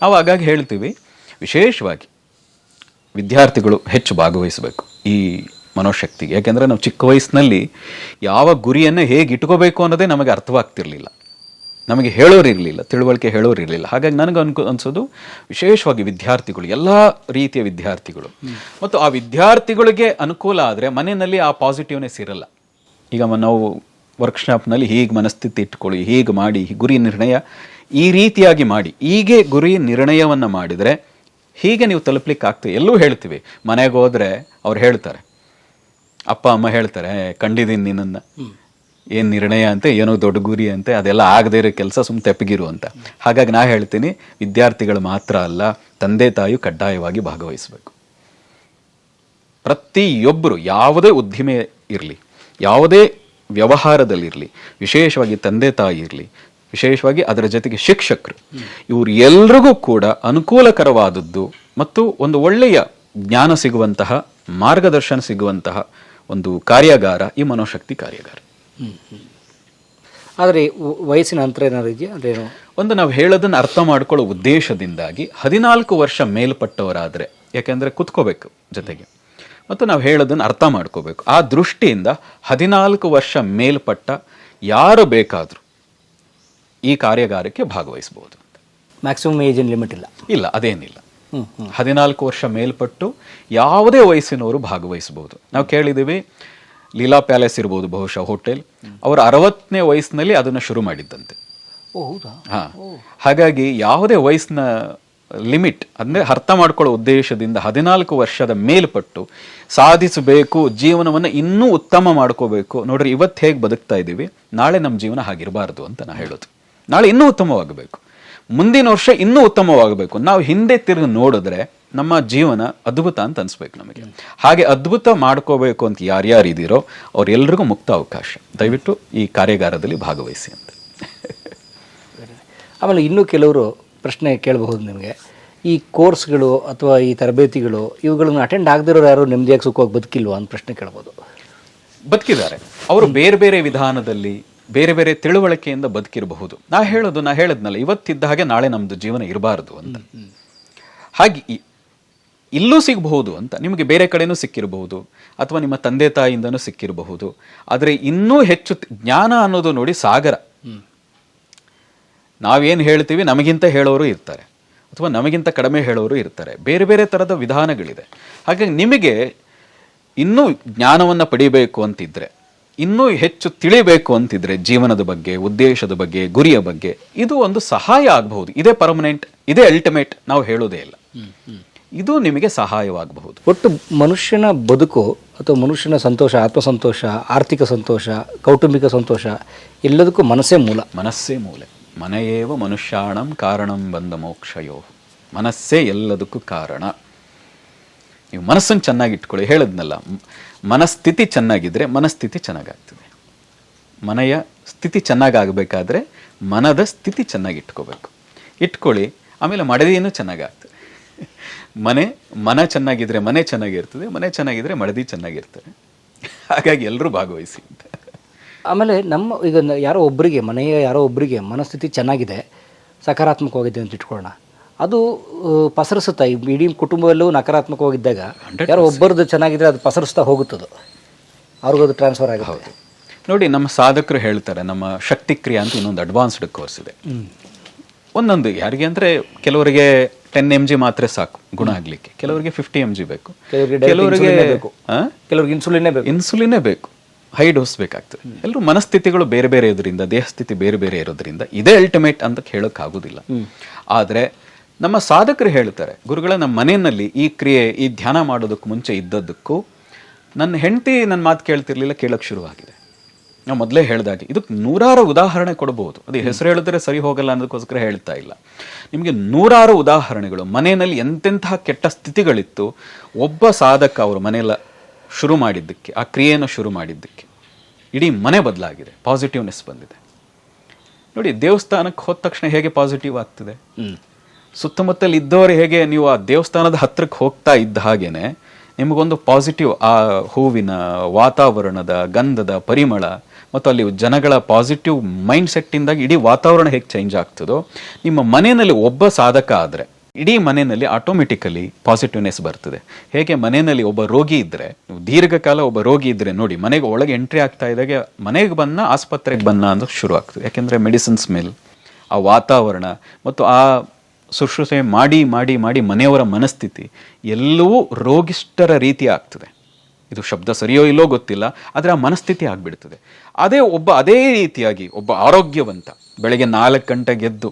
ನಾವು ಹಾಗಾಗಿ ಹೇಳ್ತೀವಿ, ವಿಶೇಷವಾಗಿ ವಿದ್ಯಾರ್ಥಿಗಳು ಹೆಚ್ಚು ಭಾಗವಹಿಸಬೇಕು ಈ ಮನೋಶಕ್ತಿಗೆ. ಯಾಕೆಂದರೆ ನಾವು ಚಿಕ್ಕ ವಯಸ್ಸಿನಲ್ಲಿ ಯಾವ ಗುರಿಯನ್ನು ಹೇಗೆ ಇಟ್ಕೋಬೇಕು ಅನ್ನೋದೇ ನಮಗೆ ಅರ್ಥವಾಗ್ತಿರ್ಲಿಲ್ಲ. ನಮಗೆ ಹೇಳೋರು ಇರಲಿಲ್ಲ, ತಿಳುವಳಿಕೆ ಹೇಳೋರು ಇರಲಿಲ್ಲ. ಹಾಗಾಗಿ ನನಗೆ ಅನ್ಕೊ, ಅನಿಸೋದು ವಿಶೇಷವಾಗಿ ವಿದ್ಯಾರ್ಥಿಗಳು, ಎಲ್ಲ ರೀತಿಯ ವಿದ್ಯಾರ್ಥಿಗಳು. ಮತ್ತು ಆ ವಿದ್ಯಾರ್ಥಿಗಳಿಗೆ ಅನುಕೂಲ ಆದರೆ ಮನೆಯಲ್ಲಿ ಆ ಪಾಸಿಟಿವ್ನೆಸ್ ಇರಲ್ಲ ಈಗ ನಾವು ವರ್ಕ್ಶಾಪ್ನಲ್ಲಿ ಹೀಗೆ ಮನಸ್ಥಿತಿ ಇಟ್ಕೊಳ್ಳಿ, ಹೀಗೆ ಮಾಡಿ, ಗುರಿ ನಿರ್ಣಯ ಈ ರೀತಿಯಾಗಿ ಮಾಡಿ. ಹೀಗೆ ಗುರಿ ನಿರ್ಣಯವನ್ನು ಮಾಡಿದರೆ ಹೀಗೆ ನೀವು ತಲುಪಲಿಕ್ಕೆ ಆಗ್ತದೆ. ಎಲ್ಲೂ ಹೇಳ್ತೀವಿ, ಮನೆಗೆ ಹೋದರೆ ಅವ್ರು ಹೇಳ್ತಾರೆ. ಅಪ್ಪ, ಅಮ್ಮ ಹೇಳ್ತಾರೆ ಕಂಡಿದ್ದೀನಿ ನಿನ್ನನ್ನು. ಏನು ನಿರ್ಣಯ ಅಂತೆ, ಏನೋ ದೊಡ್ಡ ಗುರಿ ಅಂತೆ, ಅದೆಲ್ಲ ಆಗದೇ ಇರೋ ಕೆಲಸ ಸುಮ್ಮ ತೆಪ್ಪಗಿರು ಅಂತ. ಹಾಗಾಗಿ ನಾ ಹೇಳ್ತೀನಿ, ವಿದ್ಯಾರ್ಥಿಗಳು ಮಾತ್ರ ಅಲ್ಲ, ತಂದೆ ತಾಯಿಯು ಕಡ್ಡಾಯವಾಗಿ ಭಾಗವಹಿಸಬೇಕು. ಪ್ರತಿಯೊಬ್ಬರು ಯಾವುದೇ ಉದ್ದಿಮೆ ಇರಲಿ, ಯಾವುದೇ ವ್ಯವಹಾರದಲ್ಲಿರಲಿ ವಿಶೇಷವಾಗಿ ತಂದೆ ತಾಯಿ ಇರಲಿ, ವಿಶೇಷವಾಗಿ ಅದರ ಜೊತೆಗೆ ಶಿಕ್ಷಕರು, ಇವರು ಎಲ್ರಿಗೂ ಕೂಡ ಅನುಕೂಲಕರವಾದದ್ದು ಮತ್ತು ಒಂದು ಒಳ್ಳೆಯ ಜ್ಞಾನ ಸಿಗುವಂತಹ, ಮಾರ್ಗದರ್ಶನ ಸಿಗುವಂತಹ ಒಂದು ಕಾರ್ಯಾಗಾರ, ಈ ಮನೋಶಕ್ತಿ ಕಾರ್ಯಾಗಾರ. ಆದರೆ ವಯಸ್ಸಿನ ಅಂತರ ಏನಾದ್ರು ಇದೆಯಾ? ಅದೇನು? ಒಂದು ನಾವು ಹೇಳೋದನ್ನು ಅರ್ಥ ಮಾಡ್ಕೊಳ್ಳೋ ಉದ್ದೇಶದಿಂದಾಗಿ ಹದಿನಾಲ್ಕು ವರ್ಷ ಮೇಲ್ಪಟ್ಟವರಾದರೆ ಯಾಕೆಂದರೆ ಕುತ್ಕೋಬೇಕು ಜೊತೆಗೆ. ಮತ್ತು ನಾವು ಹೇಳೋದನ್ನು ಅರ್ಥ ಮಾಡ್ಕೋಬೇಕು. ಆ ದೃಷ್ಟಿಯಿಂದ ಹದಿನಾಲ್ಕು ವರ್ಷ ಮೇಲ್ಪಟ್ಟ ಯಾರು ಬೇಕಾದರೂ ಈ ಕಾರ್ಯಾಗಾರಕ್ಕೆ ಭಾಗವಹಿಸಬಹುದು ಮ್ಯಾಕ್ಸಿಮಮ್ ಏಜ್ ಲಿಮಿಟ್ ಇಲ್ಲ? ಇಲ್ಲ ಅದೇನಿಲ್ಲ. ಹ್ಞೂ ಹದಿನಾಲ್ಕು ವರ್ಷ ಮೇಲ್ಪಟ್ಟು ಯಾವುದೇ ವಯಸ್ಸಿನವರು ಭಾಗವಹಿಸಬಹುದು ನಾವು ಕೇಳಿದ್ದೀವಿ ಲೀಲಾ ಪ್ಯಾಲೇಸ್ ಇರ್ಬೋದು ಬಹುಶಃ ಹೋಟೆಲ್. ಅವರ ಅರವತ್ತನೇ ವಯಸ್ಸಿನಲ್ಲಿ ಅದನ್ನು ಶುರು ಮಾಡಿದ್ದಂತೆ. ಹಾ. ಹಾಗಾಗಿ ಯಾವುದೇ ವಯಸ್ಸಿನ ಲಿಮಿಟ್ ಅಂದರೆ ಅರ್ಥ ಮಾಡ್ಕೊಳ್ಳೋ ಉದ್ದೇಶದಿಂದ ಹದಿನಾಲ್ಕು ವರ್ಷದ ಮೇಲ್ಪಟ್ಟು ಸಾಧಿಸಬೇಕು ಜೀವನವನ್ನು ಇನ್ನೂ ಉತ್ತಮ ಮಾಡ್ಕೋಬೇಕು. ನೋಡ್ರಿ ಇವತ್ತು ಹೇಗೆ ಬದುಕ್ತಾ ಇದ್ದೀವಿ? ನಾಳೆ ನಮ್ಮ ಜೀವನ ಹಾಗಿರಬಾರ್ದು ಅಂತ ನಾ ಹೇಳೋದು. ನಾಳೆ ಇನ್ನೂ ಉತ್ತಮವಾಗಬೇಕು. ಮುಂದಿನ ವರ್ಷ ಇನ್ನೂ ಉತ್ತಮವಾಗಬೇಕು. ನಾವು ಹಿಂದೆ ತಿರುಗಿ ನೋಡಿದ್ರೆ ನಮ್ಮ ಜೀವನ ಅದ್ಭುತ ಅಂತ ಅನಿಸ್ಬೇಕು ನಮಗೆ. ಹಾಗೆ ಅದ್ಭುತ ಮಾಡ್ಕೋಬೇಕು ಅಂತ ಯಾರ್ಯಾರು ಇದ್ದೀರೋ ಅವರೆಲ್ಲರಿಗೂ ಮುಕ್ತ ಅವಕಾಶ. ದಯವಿಟ್ಟು ಈ ಕಾರ್ಯಾಗಾರದಲ್ಲಿ ಭಾಗವಹಿಸಿ ಅಂತ. ಆಮೇಲೆ ಇನ್ನೂ ಕೆಲವರು ಪ್ರಶ್ನೆ ಕೇಳಬಹುದು ನಿಮಗೆ. ಈ ಕೋರ್ಸ್ಗಳು ಅಥವಾ ಈ ತರಬೇತಿಗಳು ಇವುಗಳನ್ನು ಅಟೆಂಡ್ ಆಗದಿರೋರು ಯಾರು ನೆಮ್ಮದಿಯಾಗಿ ಸುಖವಾಗಿ ಬದುಕಿಲ್ವಾ ಅಂತ ಪ್ರಶ್ನೆ ಕೇಳ್ಬೋದು ಬದುಕಿದ್ದಾರೆ. ಅವರು ಬೇರೆ ಬೇರೆ ವಿಧಾನದಲ್ಲಿ ಬೇರೆ ಬೇರೆ ತಿಳುವಳಿಕೆಯಿಂದ ಬದುಕಿರಬಹುದು. ನಾ ಹೇಳೋದು ನಾ ಹೇಳದ್ನಲ್ಲ ಇವತ್ತಿದ್ದ ಹಾಗೆ ನಾಳೆ ನಮ್ಮದು ಜೀವನ ಇರಬಾರದು ಅಂತ. ಹಾಗೆ ಈ- ಇಲ್ಲೂ ಸಿಗಬಹುದು ಅಂತ ನಿಮಗೆ ಬೇರೆ ಕಡೆನೂ ಸಿಕ್ಕಿರಬಹುದು ಅಥವಾ ನಿಮ್ಮ ತಂದೆ ತಾಯಿಯಿಂದನೂ ಸಿಕ್ಕಿರಬಹುದು. ಆದರೆ ಇನ್ನೂ ಹೆಚ್ಚು ಜ್ಞಾನ ಅನ್ನೋದು ನೋಡಿ ಸಾಗರ. ನಾವೇನು ಹೇಳ್ತೀವಿ ನಮಗಿಂತ ಹೇಳೋರು ಇರ್ತಾರೆ ಅಥವಾ ನಮಗಿಂತ ಕಡಿಮೆ ಹೇಳೋರು ಇರ್ತಾರೆ. ಬೇರೆ ಬೇರೆ ಥರದ ವಿಧಾನಗಳಿದೆ. ಹಾಗಾಗಿ ನಿಮಗೆ ಇನ್ನೂ ಜ್ಞಾನವನ್ನು ಪಡಿಬೇಕು ಅಂತಿದ್ರೆ ಇನ್ನೂ ಹೆಚ್ಚು ತಿಳಿಬೇಕು ಅಂತಿದ್ರೆ ಜೀವನದ ಬಗ್ಗೆ ಉದ್ದೇಶದ ಬಗ್ಗೆ ಗುರಿಯ ಬಗ್ಗೆ ಇದು ಒಂದು ಸಹಾಯ ಆಗಬಹುದು. ಇದೇ ಪರ್ಮನೆಂಟ್ ಇದೇ ಅಲ್ಟಿಮೇಟ್ ನಾವು ಹೇಳೋದೇ ಇಲ್ಲ. ಇದು ನಿಮಗೆ ಸಹಾಯವಾಗಬಹುದು. ಒಟ್ಟು ಮನುಷ್ಯನ ಬದುಕು ಅಥವಾ ಮನುಷ್ಯನ ಸಂತೋಷ ಆತ್ಮಸಂತೋಷ ಆರ್ಥಿಕ ಸಂತೋಷ ಕೌಟುಂಬಿಕ ಸಂತೋಷ ಎಲ್ಲದಕ್ಕೂ ಮನಸ್ಸೇ ಮೂಲ. ಮನಸ್ಸೇ ಮೂಲೆ. ಮನೆಯೇವ ಮನುಷ್ಯಾಣಂ ಕಾರಣಂ ಬಂದ ಮೋಕ್ಷಯೋ. ಮನಸ್ಸೇ ಎಲ್ಲದಕ್ಕೂ ಕಾರಣ. ನೀವು ಮನಸ್ಸನ್ನು ಚೆನ್ನಾಗಿ ಇಟ್ಕೊಳ್ಳಿ. ಹೇಳಿದ್ನಲ್ಲ ಮನಸ್ಥಿತಿ ಚೆನ್ನಾಗಿದ್ರೆ ಮನಸ್ಥಿತಿ ಚೆನ್ನಾಗಾಗ್ತದೆ. ಮನೆಯ ಸ್ಥಿತಿ ಚೆನ್ನಾಗಾಗಬೇಕಾದ್ರೆ ಮನದ ಸ್ಥಿತಿ ಚೆನ್ನಾಗಿ ಇಟ್ಕೋಬೇಕು. ಇಟ್ಕೊಳ್ಳಿ ಆಮೇಲೆ ಮಡದಿಯನ್ನು ಚೆನ್ನಾಗಾಗ್ತದೆ. ಮನೆ ಮನ ಚೆನ್ನಾಗಿದ್ರೆ ಮನೆ ಚೆನ್ನಾಗಿರ್ತದೆ ಮನೆ ಚೆನ್ನಾಗಿದ್ರೆ ಮಡದಿ ಚೆನ್ನಾಗಿರ್ತದೆ. ಹಾಗಾಗಿ ಎಲ್ಲರೂ ಭಾಗವಹಿಸಿ ಅಂತ. ಆಮೇಲೆ ನಮ್ಮ ಈಗ ಯಾರೋ ಒಬ್ಬರಿಗೆ ಮನೆಯ ಯಾರೋ ಒಬ್ಬರಿಗೆ ಮನಸ್ಥಿತಿ ಚೆನ್ನಾಗಿದೆ ಸಕಾರಾತ್ಮಕವಾಗಿದೆ ಅಂತ ಇಟ್ಕೊಳ್ಳೋಣ. ಅದು ಪಸರಿಸುತ್ತಾ ಇಡೀ ಕುಟುಂಬದಲ್ಲೂ ನಕಾರಾತ್ಮಕವಾಗಿದ್ದಾಗ ಯಾರೋ ಒಬ್ಬರದ್ದು ಚೆನ್ನಾಗಿದ್ರೆ ಅದು ಪಸರಿಸ್ತಾ ಹೋಗುತ್ತದು. ಅದು ಟ್ರಾನ್ಸ್ಫರ್ ಆಗುತ್ತೆ. ನೋಡಿ ನಮ್ಮ ಸಾಧಕರು ಹೇಳ್ತಾರೆ ನಮ್ಮ ಶಕ್ತಿ ಕ್ರಿಯೆ ಅಂತ ಇನ್ನೊಂದು ಅಡ್ವಾನ್ಸ್ಡ್ ಕೋರ್ಸ್ ಇದೆ. ಒಂದೊಂದು ಯಾರಿಗೆ ಅಂದರೆ ಕೆಲವರಿಗೆ ಟೆನ್ ಎಂ ಜಿ ಮಾತ್ರ ಸಾಕು ಗುಣ ಆಗ್ಲಿಕ್ಕೆ. ಕೆಲವರಿಗೆ ಫಿಫ್ಟಿ ಎಂ ಜಿ ಬೇಕು. ಕೆಲವರಿಗೆ ಕೆಲವರಿಗೆ ಇನ್ಸುಲಿನೇ ಬೇಕು. ಇನ್ಸುಲಿನೇ ಬೇಕು. ಹೈ ಡೋಸ್ ಬೇಕಾಗ್ತದೆ. ಎಲ್ಲರೂ ಮನಸ್ಥಿತಿಗಳು ಬೇರೆ ಬೇರೆ ಇರೋದ್ರಿಂದ ದೇಹಸ್ಥಿತಿ ಬೇರೆ ಬೇರೆ ಇರೋದ್ರಿಂದ ಇದೇ ಅಲ್ಟಿಮೇಟ್ ಅಂತ ಹೇಳೋಕ್ಕಾಗೋದಿಲ್ಲ. ಆದ್ರೆ ನಮ್ಮ ಸಾಧಕರು ಹೇಳ್ತಾರೆ ಗುರುಗಳ ನಮ್ಮ ಮನೆಯಲ್ಲಿ ಈ ಕ್ರಿಯೆ ಈ ಧ್ಯಾನ ಮಾಡೋದಕ್ಕೆ ಮುಂಚೆ ಇದ್ದದ್ದಕ್ಕೂ ನನ್ನ ಹೆಂಡತಿ ನನ್ನ ಮಾತು ಕೇಳ್ತಿರ್ಲಿಲ್ಲ ಕೇಳೋಕ್ಕೆ ಶುರುವಾಗಿದೆ. ನಾವು ಮೊದಲೇ ಹೇಳಿದಾಗೆ ಇದಕ್ಕೆ ನೂರಾರು ಉದಾಹರಣೆ ಕೊಡಬಹುದು ಅದು ಹೆಸರು ಹೇಳಿದ್ರೆ ಸರಿ ಹೋಗಲ್ಲ ಅನ್ನೋದಕ್ಕೋಸ್ಕರ ಹೇಳ್ತಾ ಇಲ್ಲ. ನಿಮಗೆ ನೂರಾರು ಉದಾಹರಣೆಗಳು. ಮನೆಯಲ್ಲಿ ಎಂತೆಂತಹ ಕೆಟ್ಟ ಸ್ಥಿತಿಗಳಿತ್ತು ಒಬ್ಬ ಸಾಧಕ ಅವರು ಮನೆಯಲ್ಲ ಶುರು ಮಾಡಿದ್ದಕ್ಕೆ ಆ ಕ್ರಿಯೆಯನ್ನು ಶುರು ಮಾಡಿದ್ದಕ್ಕೆ. ಇಡೀ ಮನೆ ಬದಲಾಗಿದೆ. ಪಾಸಿಟಿವ್ನೆಸ್ ಬಂದಿದೆ. ನೋಡಿ ದೇವಸ್ಥಾನಕ್ಕೆ ಹೋದ ತಕ್ಷಣ ಹೇಗೆ ಪಾಸಿಟಿವ್ ಆಗ್ತದೆ? ಸುತ್ತಮುತ್ತಲು ಇದ್ದವರು ಹೇಗೆ ನೀವು ಆ ದೇವಸ್ಥಾನದ ಹತ್ರಕ್ಕೆ ಹೋಗ್ತಾ ಇದ್ದ ಹಾಗೇನೆ ನಿಮಗೊಂದು ಪಾಸಿಟಿವ್ ಆ ಹೂವಿನ ವಾತಾವರಣದ ಗಂಧದ ಪರಿಮಳ ಮತ್ತು ಅಲ್ಲಿ ಜನಗಳ ಪಾಸಿಟಿವ್ ಮೈಂಡ್ ಸೆಟ್ಟಿಂದಾಗಿ ಇಡೀ ವಾತಾವರಣ ಹೇಗೆ ಚೇಂಜ್ ಆಗ್ತದೋ, ನಿಮ್ಮ ಮನೆಯಲ್ಲಿ ಒಬ್ಬ ಸಾಧಕ ಆದರೆ ಇಡೀ ಮನೆಯಲ್ಲಿ ಆಟೋಮೆಟಿಕಲಿ ಪಾಸಿಟಿವ್ನೆಸ್ ಬರ್ತದೆ. ಹೇಗೆ ಮನೆಯಲ್ಲಿ ಒಬ್ಬ ರೋಗಿ ಇದ್ದರೆ ನೀವು ದೀರ್ಘಕಾಲ ಒಬ್ಬ ರೋಗಿ ಇದ್ದರೆ ನೋಡಿ, ಮನೆಗೆ ಒಳಗೆ ಎಂಟ್ರಿ ಆಗ್ತಾ ಇದ್ದಾಗೆ ಮನೆಗೆ ಬನ್ನ, ಆಸ್ಪತ್ರೆಗೆ ಬನ್ನ ಅಂತ ಶುರು ಆಗ್ತದೆ. ಯಾಕೆಂದರೆ ಮೆಡಿಸಿನ್ ಸ್ಮೆಲ್ ಆ ವಾತಾವರಣ ಮತ್ತು ಆ ಶುಶ್ರೂಷೆ ಮಾಡಿ ಮಾಡಿ ಮಾಡಿ ಮನೆಯವರ ಮನಸ್ಥಿತಿ ಎಲ್ಲವೂ ರೋಗಿಷ್ಠರ ರೀತಿ ಆಗ್ತದೆ. ಇದು ಶಬ್ದ ಸರಿಯೋ ಇಲ್ಲೋ ಗೊತ್ತಿಲ್ಲ ಆದರೆ ಆ ಮನಸ್ಥಿತಿ ಆಗಿಬಿಡ್ತದೆ. ಅದೇ ಒಬ್ಬ ಅದೇ ರೀತಿಯಾಗಿ ಒಬ್ಬ ಆರೋಗ್ಯವಂತ ಬೆಳಗ್ಗೆ ನಾಲ್ಕು ಗಂಟೆಗೆ ಎದ್ದು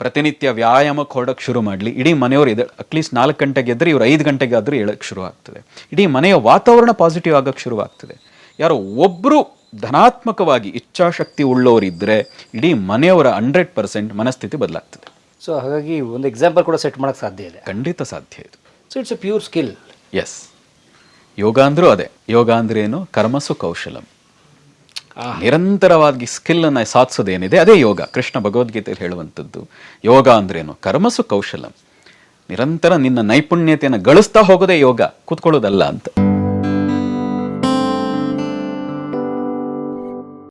ಪ್ರತಿನಿತ್ಯ ವ್ಯಾಯಾಮಕ್ಕೆ ಹೊರಡಕ್ಕೆ ಶುರು ಮಾಡಲಿ ಇಡೀ ಮನೆಯವರು ಇದೆ ಅಟ್ಲೀಸ್ಟ್ ನಾಲ್ಕು ಗಂಟೆಗೆ ಎದ್ದರೆ ಇವರು ಐದು ಗಂಟೆಗೆ ಆದರೂ ಹೇಳಕ್ಕೆ ಶುರು ಆಗ್ತದೆ. ಇಡೀ ಮನೆಯ ವಾತಾವರಣ ಪಾಸಿಟಿವ್ ಆಗಕ್ಕೆ ಶುರು ಆಗ್ತದೆ. ಯಾರೋ ಒಬ್ಬರು ಧನಾತ್ಮಕವಾಗಿ ಇಚ್ಛಾಶಕ್ತಿ ಉಳ್ಳವರಿದ್ದರೆ ಇಡೀ ಮನೆಯವರ ಹಂಡ್ರೆಡ್ ಪರ್ಸೆಂಟ್ ಮನಸ್ಥಿತಿ ಬದಲಾಗ್ತದೆ. ಸೊ ಹಾಗಾಗಿ ಒಂದು ಎಕ್ಸಾಂಪಲ್ ಕೂಡ ಸೆಟ್ ಮಾಡೋಕ್ಕೆ ಸಾಧ್ಯ ಇದೆ. ಖಂಡಿತ ಸಾಧ್ಯ ಇದು. So it's a pure skill yes yoga ಅಂದ್ರೂ ಅದೇ. ಯೋಗ ಅಂದ್ರೆ ಏನು? ಕರ್ಮಸು ಕೌಶಲಂ ನಿರಂತರವಾಗಿ ಸ್ಕಿಲ್ ಅನ್ನ ಸಾಧಿಸೋದೇನಿದೆ? ಅದೇ ಯೋಗ. ಕೃಷ್ಣ ಭಗವದ್ಗೀತೆಯಲ್ಲಿ ಹೇಳುವಂಥದ್ದು. ಯೋಗ ಅಂದ್ರೇನು ಕರ್ಮಸು ಕೌಶಲಂ ನಿರಂತರ ನಿನ್ನ ನೈಪುಣ್ಯತೆಯನ್ನು ಗಳಿಸ್ತಾ ಹೋಗೋದೇ ಯೋಗ. ಕೂತ್ಕೊಳ್ಳೋದಲ್ಲ ಅಂತ.